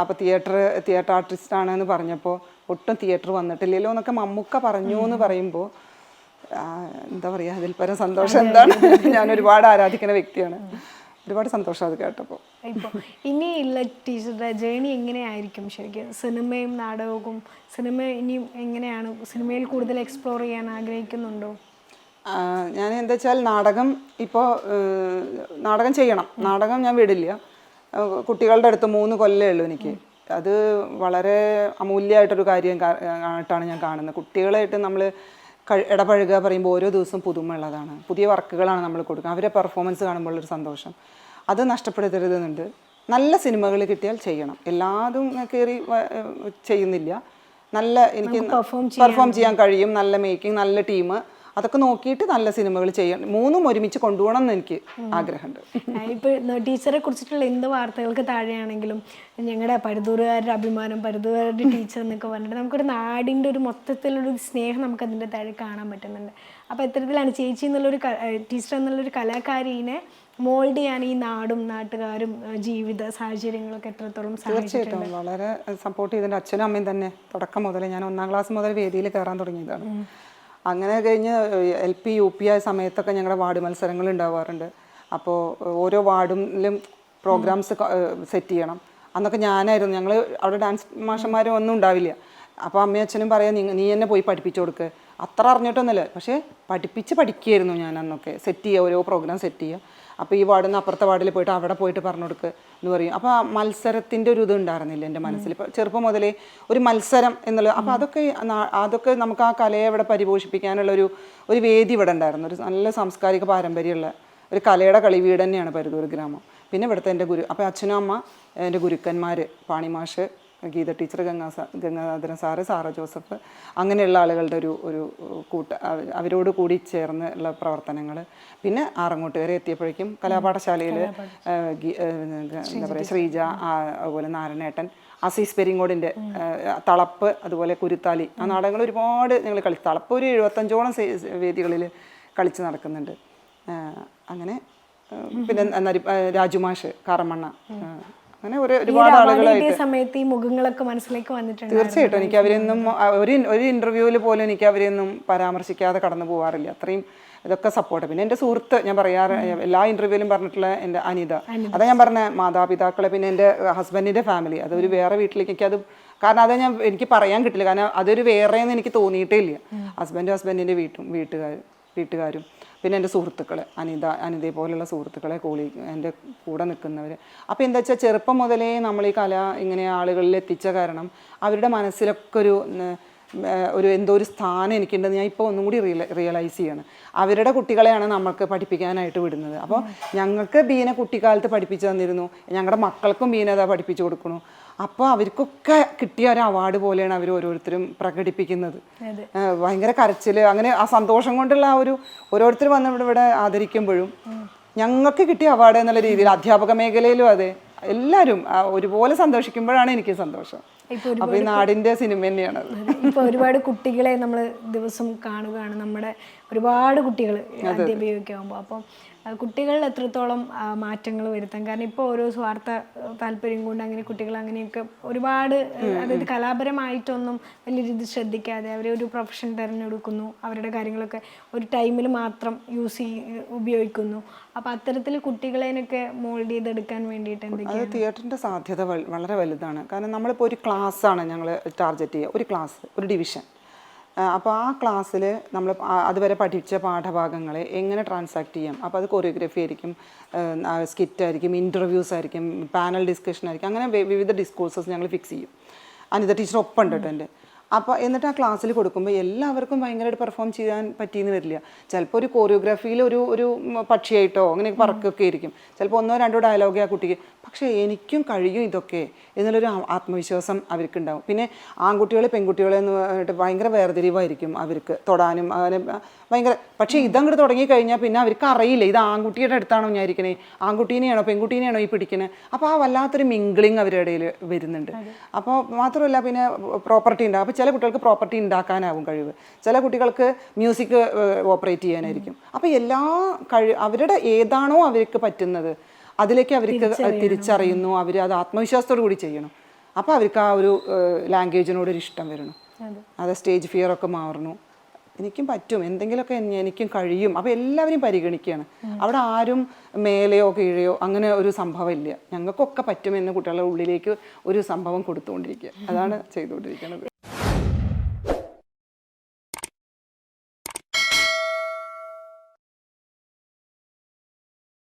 അപ്പോൾ തിയേറ്റർ തിയേറ്റർ ആർട്ടിസ്റ്റ് ആണെന്ന് പറഞ്ഞപ്പോൾ ഒട്ടും തിയേറ്റർ വന്നിട്ടില്ലല്ലോ എന്നൊക്കെ മമ്മൂക്ക പറഞ്ഞു എന്ന് പറയുമ്പോൾ എന്താ പറയുക അതിൽ പരം സന്തോഷം എന്താണ്? ഞാൻ ഒരുപാട് ആരാധിക്കുന്ന വ്യക്തിയാണ്. ഒരുപാട് സന്തോഷം അത് കേട്ടപ്പോൾ ഇപ്പോൾ ഇനിയുള്ള ടീച്ചറുടെ ജേണി എങ്ങനെയായിരിക്കും ശരിക്കും? സിനിമയും നാടകവും സിനിമ ഇനിയും എങ്ങനെയാണ്? സിനിമയിൽ കൂടുതൽ എക്സ്പ്ലോർ ചെയ്യാൻ ആഗ്രഹിക്കുന്നുണ്ടോ? ഞാൻ എന്താ വെച്ചാൽ നാടകം ഇപ്പോൾ നാടകം ചെയ്യണം. നാടകം ഞാൻ വിടില്ല. കുട്ടികളുടെ അടുത്ത് മൂന്ന് കൊല്ലേ ഉള്ളൂ എനിക്ക്. അത് വളരെ അമൂല്യമായിട്ടൊരു കാര്യം ആയിട്ടാണ് ഞാൻ കാണുന്നത്. കുട്ടികളായിട്ട് നമ്മൾ ഇടപഴകുക പറയുമ്പോൾ ഓരോ ദിവസവും പുതുമയുള്ളതാണ്. പുതിയ വർക്കുകളാണ് നമ്മൾ കൊടുക്കുക. അവരെ പെർഫോമൻസ് കാണുമ്പോൾ ഒരു സന്തോഷം. അത് നഷ്ടപ്പെടുത്തരുതെന്നുണ്ട്. നല്ല സിനിമകൾ കിട്ടിയാൽ ചെയ്യണം. എല്ലാതും കയറി ചെയ്യുന്നില്ല. നല്ല എനിക്ക് പെർഫോം ചെയ്യാൻ കഴിയും. നല്ല മേക്കിംഗ് നല്ല ടീം അതൊക്കെ നോക്കിയിട്ട് നല്ല സിനിമകൾ ചെയ്യണം. മൂന്നും ഒരുമിച്ച് കൊണ്ടുപോകണം എന്ന് എനിക്ക് ആഗ്രഹമുണ്ട്. ഇപ്പോൾ ടീച്ചറെ കുറിച്ചിട്ടുള്ള എന്ത് വാർത്തകൾക്ക് താഴെയാണെങ്കിലും ഞങ്ങളുടെ പരുതൂറുകാരുടെ അഭിമാനം പരുതൂറുകാരുടെ ടീച്ചർ എന്നൊക്കെ പറഞ്ഞിട്ട് നമുക്കൊരു നാടിന്റെ ഒരു മൊത്തത്തിലൊരു സ്നേഹം നമുക്ക് അതിന്റെ താഴെ കാണാൻ പറ്റുന്നുണ്ട്. അപ്പോൾ ഇത്തരത്തിലാണ് ചേച്ചി എന്നുള്ളൊരു ടീച്ചർ എന്നുള്ളൊരു കലാകാരീനെ മോൾഡ് ചെയ്യാൻ ഈ നാടും നാട്ടുകാരും ജീവിത സാഹചര്യങ്ങളൊക്കെ എത്രത്തോളം തീർച്ചയായിട്ടും. വളരെ സപ്പോർട്ട് ചെയ്തിട്ടുണ്ട്. അച്ഛനും അമ്മയും തന്നെ തുടക്കം മുതൽ ഞാൻ ഒന്നാം ക്ലാസ് മുതൽ വേദിയിൽ കയറാൻ തുടങ്ങിയതാണ്. അങ്ങനെ കഴിഞ്ഞ് എൽ പി യു പി ആയ സമയത്തൊക്കെ ഞങ്ങളുടെ വാർഡ് മത്സരങ്ങൾ ഉണ്ടാവാറുണ്ട്. അപ്പോൾ ഓരോ വാർഡിലും പ്രോഗ്രാംസ് സെറ്റ് ചെയ്യണം. അന്നൊക്കെ ഞാനായിരുന്നു. ഞങ്ങൾ അവിടെ ഡാൻസ് മാഷന്മാരും ഒന്നും ഉണ്ടാവില്ല. അപ്പോൾ അമ്മയും അച്ഛനും പറയാം നീ നീ എന്നെ പോയി പഠിപ്പിച്ചു കൊടുക്ക്. അത്ര അറിഞ്ഞിട്ടൊന്നുമില്ല. പക്ഷേ പഠിപ്പിച്ച് പഠിക്കുകയായിരുന്നു ഞാൻ അന്നൊക്കെ. സെറ്റ് ചെയ്യുക ഓരോ പ്രോഗ്രാം സെറ്റ് ചെയ്യുക. അപ്പോൾ ഈ വാർഡിൽ നിന്ന് അപ്പുറത്തെ വാർഡിൽ പോയിട്ട് അവിടെ പോയിട്ട് പറഞ്ഞു കൊടുക്ക് എന്ന് പറയും. അപ്പോൾ മത്സരത്തിന്റെ ഒരു ഇത് ഉണ്ടായിരുന്നില്ല എന്റെ മനസ്സിൽ. ഇപ്പോൾ ചെറുപ്പം മുതലേ ഒരു മത്സരം എന്നുള്ളത് അപ്പോൾ അതൊക്കെ അതൊക്കെ നമുക്ക് ആ കലയെ ഇവിടെ പരിപോഷിപ്പിക്കാനുള്ള ഒരു ഒരു വേദി ഇവിടെ ഉണ്ടായിരുന്നു. ഒരു നല്ല സാംസ്കാരിക പാരമ്പര്യമുള്ള ഒരു കലയുടെ കളി വീട് തന്നെയാണ് പരുതൂർ ഗ്രാമം. പിന്നെ ഇവിടുത്തെ എന്റെ ഗുരു അപ്പോൾ അച്ഛനും അമ്മ എന്റെ ഗുരുക്കന്മാർ പാണിമാഷ് ഗീത ടീച്ചർ ഗംഗാ ഗംഗാധരൻ സാറ് സാറ ജോസഫ് അങ്ങനെയുള്ള ആളുകളുടെ ഒരു ഒരു കൂട്ട അവരോട് കൂടി ചേർന്ന് ഉള്ള പ്രവർത്തനങ്ങൾ. പിന്നെ ആറങ്ങോട്ട് വരെ എത്തിയപ്പോഴേക്കും കലാപാഠശാലയിൽ എന്താ പറയുക ശ്രീജ അതുപോലെ നാരായണേട്ടൻ അസീസ് പെരിങ്ങോടിന്റെ തളപ്പ് അതുപോലെ കുരുത്താലി ആ നാടകങ്ങൾ ഒരുപാട് ഞങ്ങൾ കളിച്ചു തളപ്പ് ഒരു എഴുപത്തഞ്ചോളം വേദികളിൽ കളിച്ച് നടക്കുന്നുണ്ട്. അങ്ങനെ പിന്നെ രാജുമാഷ് കാറമണ്ണ അങ്ങനെ ഒരു ഒരുപാട് ആളുകളായിട്ട് സമയത്ത് ഈ മുഖങ്ങളൊക്കെ മനസ്സിലേക്ക് വന്നിട്ടുണ്ട് തീർച്ചയായിട്ടും. എനിക്ക് അവരെയൊന്നും ഒരു ഒരു ഇന്റർവ്യൂവിൽ പോലും എനിക്ക് അവരെയൊന്നും പരാമർശിക്കാതെ കടന്നു പോകാറില്ല അത്രയും ഇതൊക്കെ സപ്പോർട്ട് പിന്നെ എന്റെ സുഹൃത്ത് ഞാൻ പറയാറ് എല്ലാ ഇന്റർവ്യൂവിലും പറഞ്ഞിട്ടുള്ള എന്റെ അനിത. അതാ ഞാൻ പറഞ്ഞ മാതാപിതാക്കളെ പിന്നെ എന്റെ ഹസ്ബൻഡിന്റെ ഫാമിലി അതൊരു വേറെ വീട്ടിലേക്ക് എനിക്ക് അത് കാരണം അത് ഞാൻ എനിക്ക് പറയാൻ കിട്ടില്ല. കാരണം അതൊരു വേറെ എന്ന് എനിക്ക് തോന്നിയിട്ടേ ഇല്ല. ഹസ്ബൻഡും ഹസ്ബൻഡിന്റെ വീട്ടും വീട്ടുകാരും വീട്ടുകാരും. പിന്നെ എന്റെ സുഹൃത്തുക്കൾ അനിത അനിതയെ പോലെയുള്ള സുഹൃത്തുക്കളെ കൂളി എന്റെ കൂടെ നിൽക്കുന്നവർ അപ്പോൾ എന്താ വെച്ചാൽ ചെറുപ്പം മുതലേ നമ്മൾ ഈ കല ഇങ്ങനെ ആളുകളിൽ എത്തിച്ച കാരണം അവരുടെ മനസ്സിലൊക്കെ ഒരു ഒരു എന്തോ ഒരു സ്ഥാനം എനിക്കുണ്ടെന്ന് ഞാൻ ഇപ്പോൾ ഒന്നും കൂടി റിയല റിയലൈസ് ചെയ്യാണ്. അവരുടെ കുട്ടികളെയാണ് നമ്മൾക്ക് പഠിപ്പിക്കാനായിട്ട് വിടുന്നത്. അപ്പോൾ ഞങ്ങൾക്ക് ബീനെ കുട്ടിക്കാലത്ത് പഠിപ്പിച്ചു തന്നിരുന്നു. ഞങ്ങളുടെ മക്കൾക്കും ബീനെ അതാ പഠിപ്പിച്ചു കൊടുക്കണു. അപ്പോൾ അവർക്കൊക്കെ കിട്ടിയ ഒരു അവാർഡ് പോലെയാണ് അവർ ഓരോരുത്തരും പ്രകടിപ്പിക്കുന്നത്. ഭയങ്കര കരച്ചിൽ അങ്ങനെ ആ സന്തോഷം കൊണ്ടുള്ള ആ ഒരു ഓരോരുത്തർ വന്ന് ഇവിടെ ഇവിടെ ആദരിക്കുമ്പോഴും ഞങ്ങൾക്ക് കിട്ടിയ അവാർഡ് എന്നുള്ള രീതിയിൽ അധ്യാപക മേഖലയിലും അതെ. എല്ലാവരും ഒരുപോലെ സന്തോഷിക്കുമ്പോഴാണ് എനിക്ക് സന്തോഷം. അപ്പൊ ഈ നാടിന്റെ സിനിമ തന്നെയാണ് ഇപ്പൊ ഒരുപാട് കുട്ടികളെ നമ്മൾ ദിവസം കാണുകയാണ്. നമ്മുടെ ഒരുപാട് കുട്ടികൾ അധ്യാപികയൊക്കെ ആകുമ്പോൾ അപ്പം കുട്ടികളിൽ എത്രത്തോളം മാറ്റങ്ങൾ വരുത്താം. കാരണം ഇപ്പോൾ ഓരോ സ്വാർത്ഥ താല്പര്യം കൊണ്ട് അങ്ങനെ കുട്ടികൾ അങ്ങനെയൊക്കെ ഒരുപാട് അതായത് കലാപരമായിട്ടൊന്നും വലിയ രീതിയിൽ ശ്രദ്ധിക്കാതെ അവരെ ഒരു പ്രൊഫഷൻ തിരഞ്ഞെടുക്കുന്നു. അവരുടെ കാര്യങ്ങളൊക്കെ ഒരു ടൈമിൽ മാത്രം യൂസ് ചെയ് ഉപയോഗിക്കുന്നു. അപ്പോൾ അത്തരത്തിൽ കുട്ടികളെയൊക്കെ മോൾഡ് ചെയ്തെടുക്കാൻ വേണ്ടിയിട്ട് എന്തൊക്കെയാണ്? അത് തിയേറ്ററിന്റെ സാധ്യത വളരെ വലുതാണ്. കാരണം നമ്മളിപ്പോൾ ഒരു ക്ലാസ്സാണ് ഞങ്ങൾ ടാർഗറ്റ് ചെയ്യുക. ഒരു ക്ലാസ് ഒരു ഡിവിഷൻ അപ്പോൾ ആ ക്ലാസ്സിൽ നമ്മൾ അതുവരെ പഠിച്ച പാഠഭാഗങ്ങളെ എങ്ങനെ ട്രാൻസാക്ട് ചെയ്യാം? അപ്പോൾ അത് കൊറിയോഗ്രഫി ആയിരിക്കും സ്കിറ്റ് ആയിരിക്കും ഇന്റർവ്യൂസ് ആയിരിക്കും പാനൽ ഡിസ്കഷൻ ആയിരിക്കും അങ്ങനെ വിവിധ ഡിസ്കോഴ്സസ് ഞങ്ങൾ ഫിക്സ് ചെയ്യും. അനിത ടീച്ചർ ഒപ്പം ഉണ്ട് കേട്ടോ എന്റെ. അപ്പോൾ എന്നിട്ട് ആ ക്ലാസ്സിൽ കൊടുക്കുമ്പോൾ എല്ലാവർക്കും ഭയങ്കരമായിട്ട് പെർഫോം ചെയ്യാൻ പറ്റിയെന്ന് വരില്ല. ചിലപ്പോൾ ഒരു കോറിയോഗ്രാഫിയിൽ ഒരു ഒരു പക്ഷിയായിട്ടോ അങ്ങനെ പറക്കൊക്കെ ആയിരിക്കും. ചിലപ്പോൾ ഒന്നോ രണ്ടോ ഡയലോഗേ ആ കുട്ടിക്ക്. പക്ഷേ എനിക്കും കഴിയും ഇതൊക്കെ എന്നുള്ളൊരു ആത്മവിശ്വാസം അവർക്കുണ്ടാവും. പിന്നെ ആൺകുട്ടികളെ പെൺകുട്ടികളെ എന്ന് പറഞ്ഞിട്ട് ഭയങ്കര വേർതിരിവായിരിക്കും അവർക്ക് തൊടാനും അങ്ങനെ ഭയങ്കര. പക്ഷേ ഇതങ്ങോട്ട് തുടങ്ങി കഴിഞ്ഞാൽ പിന്നെ അവർക്ക് അറിയില്ല. ഇത് ആൺകുട്ടിയുടെ അടുത്താണോ ഞാൻ ഇരിക്കണേ? ആൺകുട്ടീനെയാണോ പെൺകുട്ടീനെയാണോ ഈ പിടിക്കണേ? അപ്പോൾ ആ വല്ലാത്തൊരു മിങ്കിളിങ് അവരുടെ ഇടയിൽ വരുന്നുണ്ട്. അപ്പോൾ മാത്രമല്ല പിന്നെ പ്രോപ്പർട്ടി ഉണ്ടാകും അപ്പോൾ ചില കുട്ടികൾക്ക് പ്രോപ്പർട്ടി ഉണ്ടാക്കാനാവും കഴിവ്. ചില കുട്ടികൾക്ക് മ്യൂസിക് ഓപ്പറേറ്റ് ചെയ്യാനായിരിക്കും. അപ്പോൾ എല്ലാ കഴി അവരുടെ ഏതാണോ അവർക്ക് പറ്റുന്നത് അതിലേക്ക് അവർക്ക് തിരിച്ചറിയുന്നു അവർ അത് ആത്മവിശ്വാസത്തോടു കൂടി ചെയ്യണം. അപ്പോൾ അവർക്ക് ആ ഒരു ലാംഗ്വേജിനോട് ഒരു ഇഷ്ടം വരണം. അത്. സ്റ്റേജ് ഫിയർ ഒക്കെ മാറുന്നു. എനിക്കും പറ്റും. എന്തെങ്കിലുമൊക്കെ എനി- എനിക്കും കഴിയും. അപ്പോൾ എല്ലാവരെയും പരിഗണിക്കുകയാണ്. അവിടെ ആരും മേലെയോ കീഴെയോ അങ്ങനെ ഒരു സംഭവം ഇല്ല. ഞങ്ങൾക്കൊക്കെ പറ്റുമെന്ന് കുട്ടികളുടെ ഉള്ളിലേക്ക് ഒരു സംഭവം കൊടുത്തുകൊണ്ടിരിക്കുക. അതാണ് ചെയ്തുകൊണ്ടിരിക്കുന്നത്.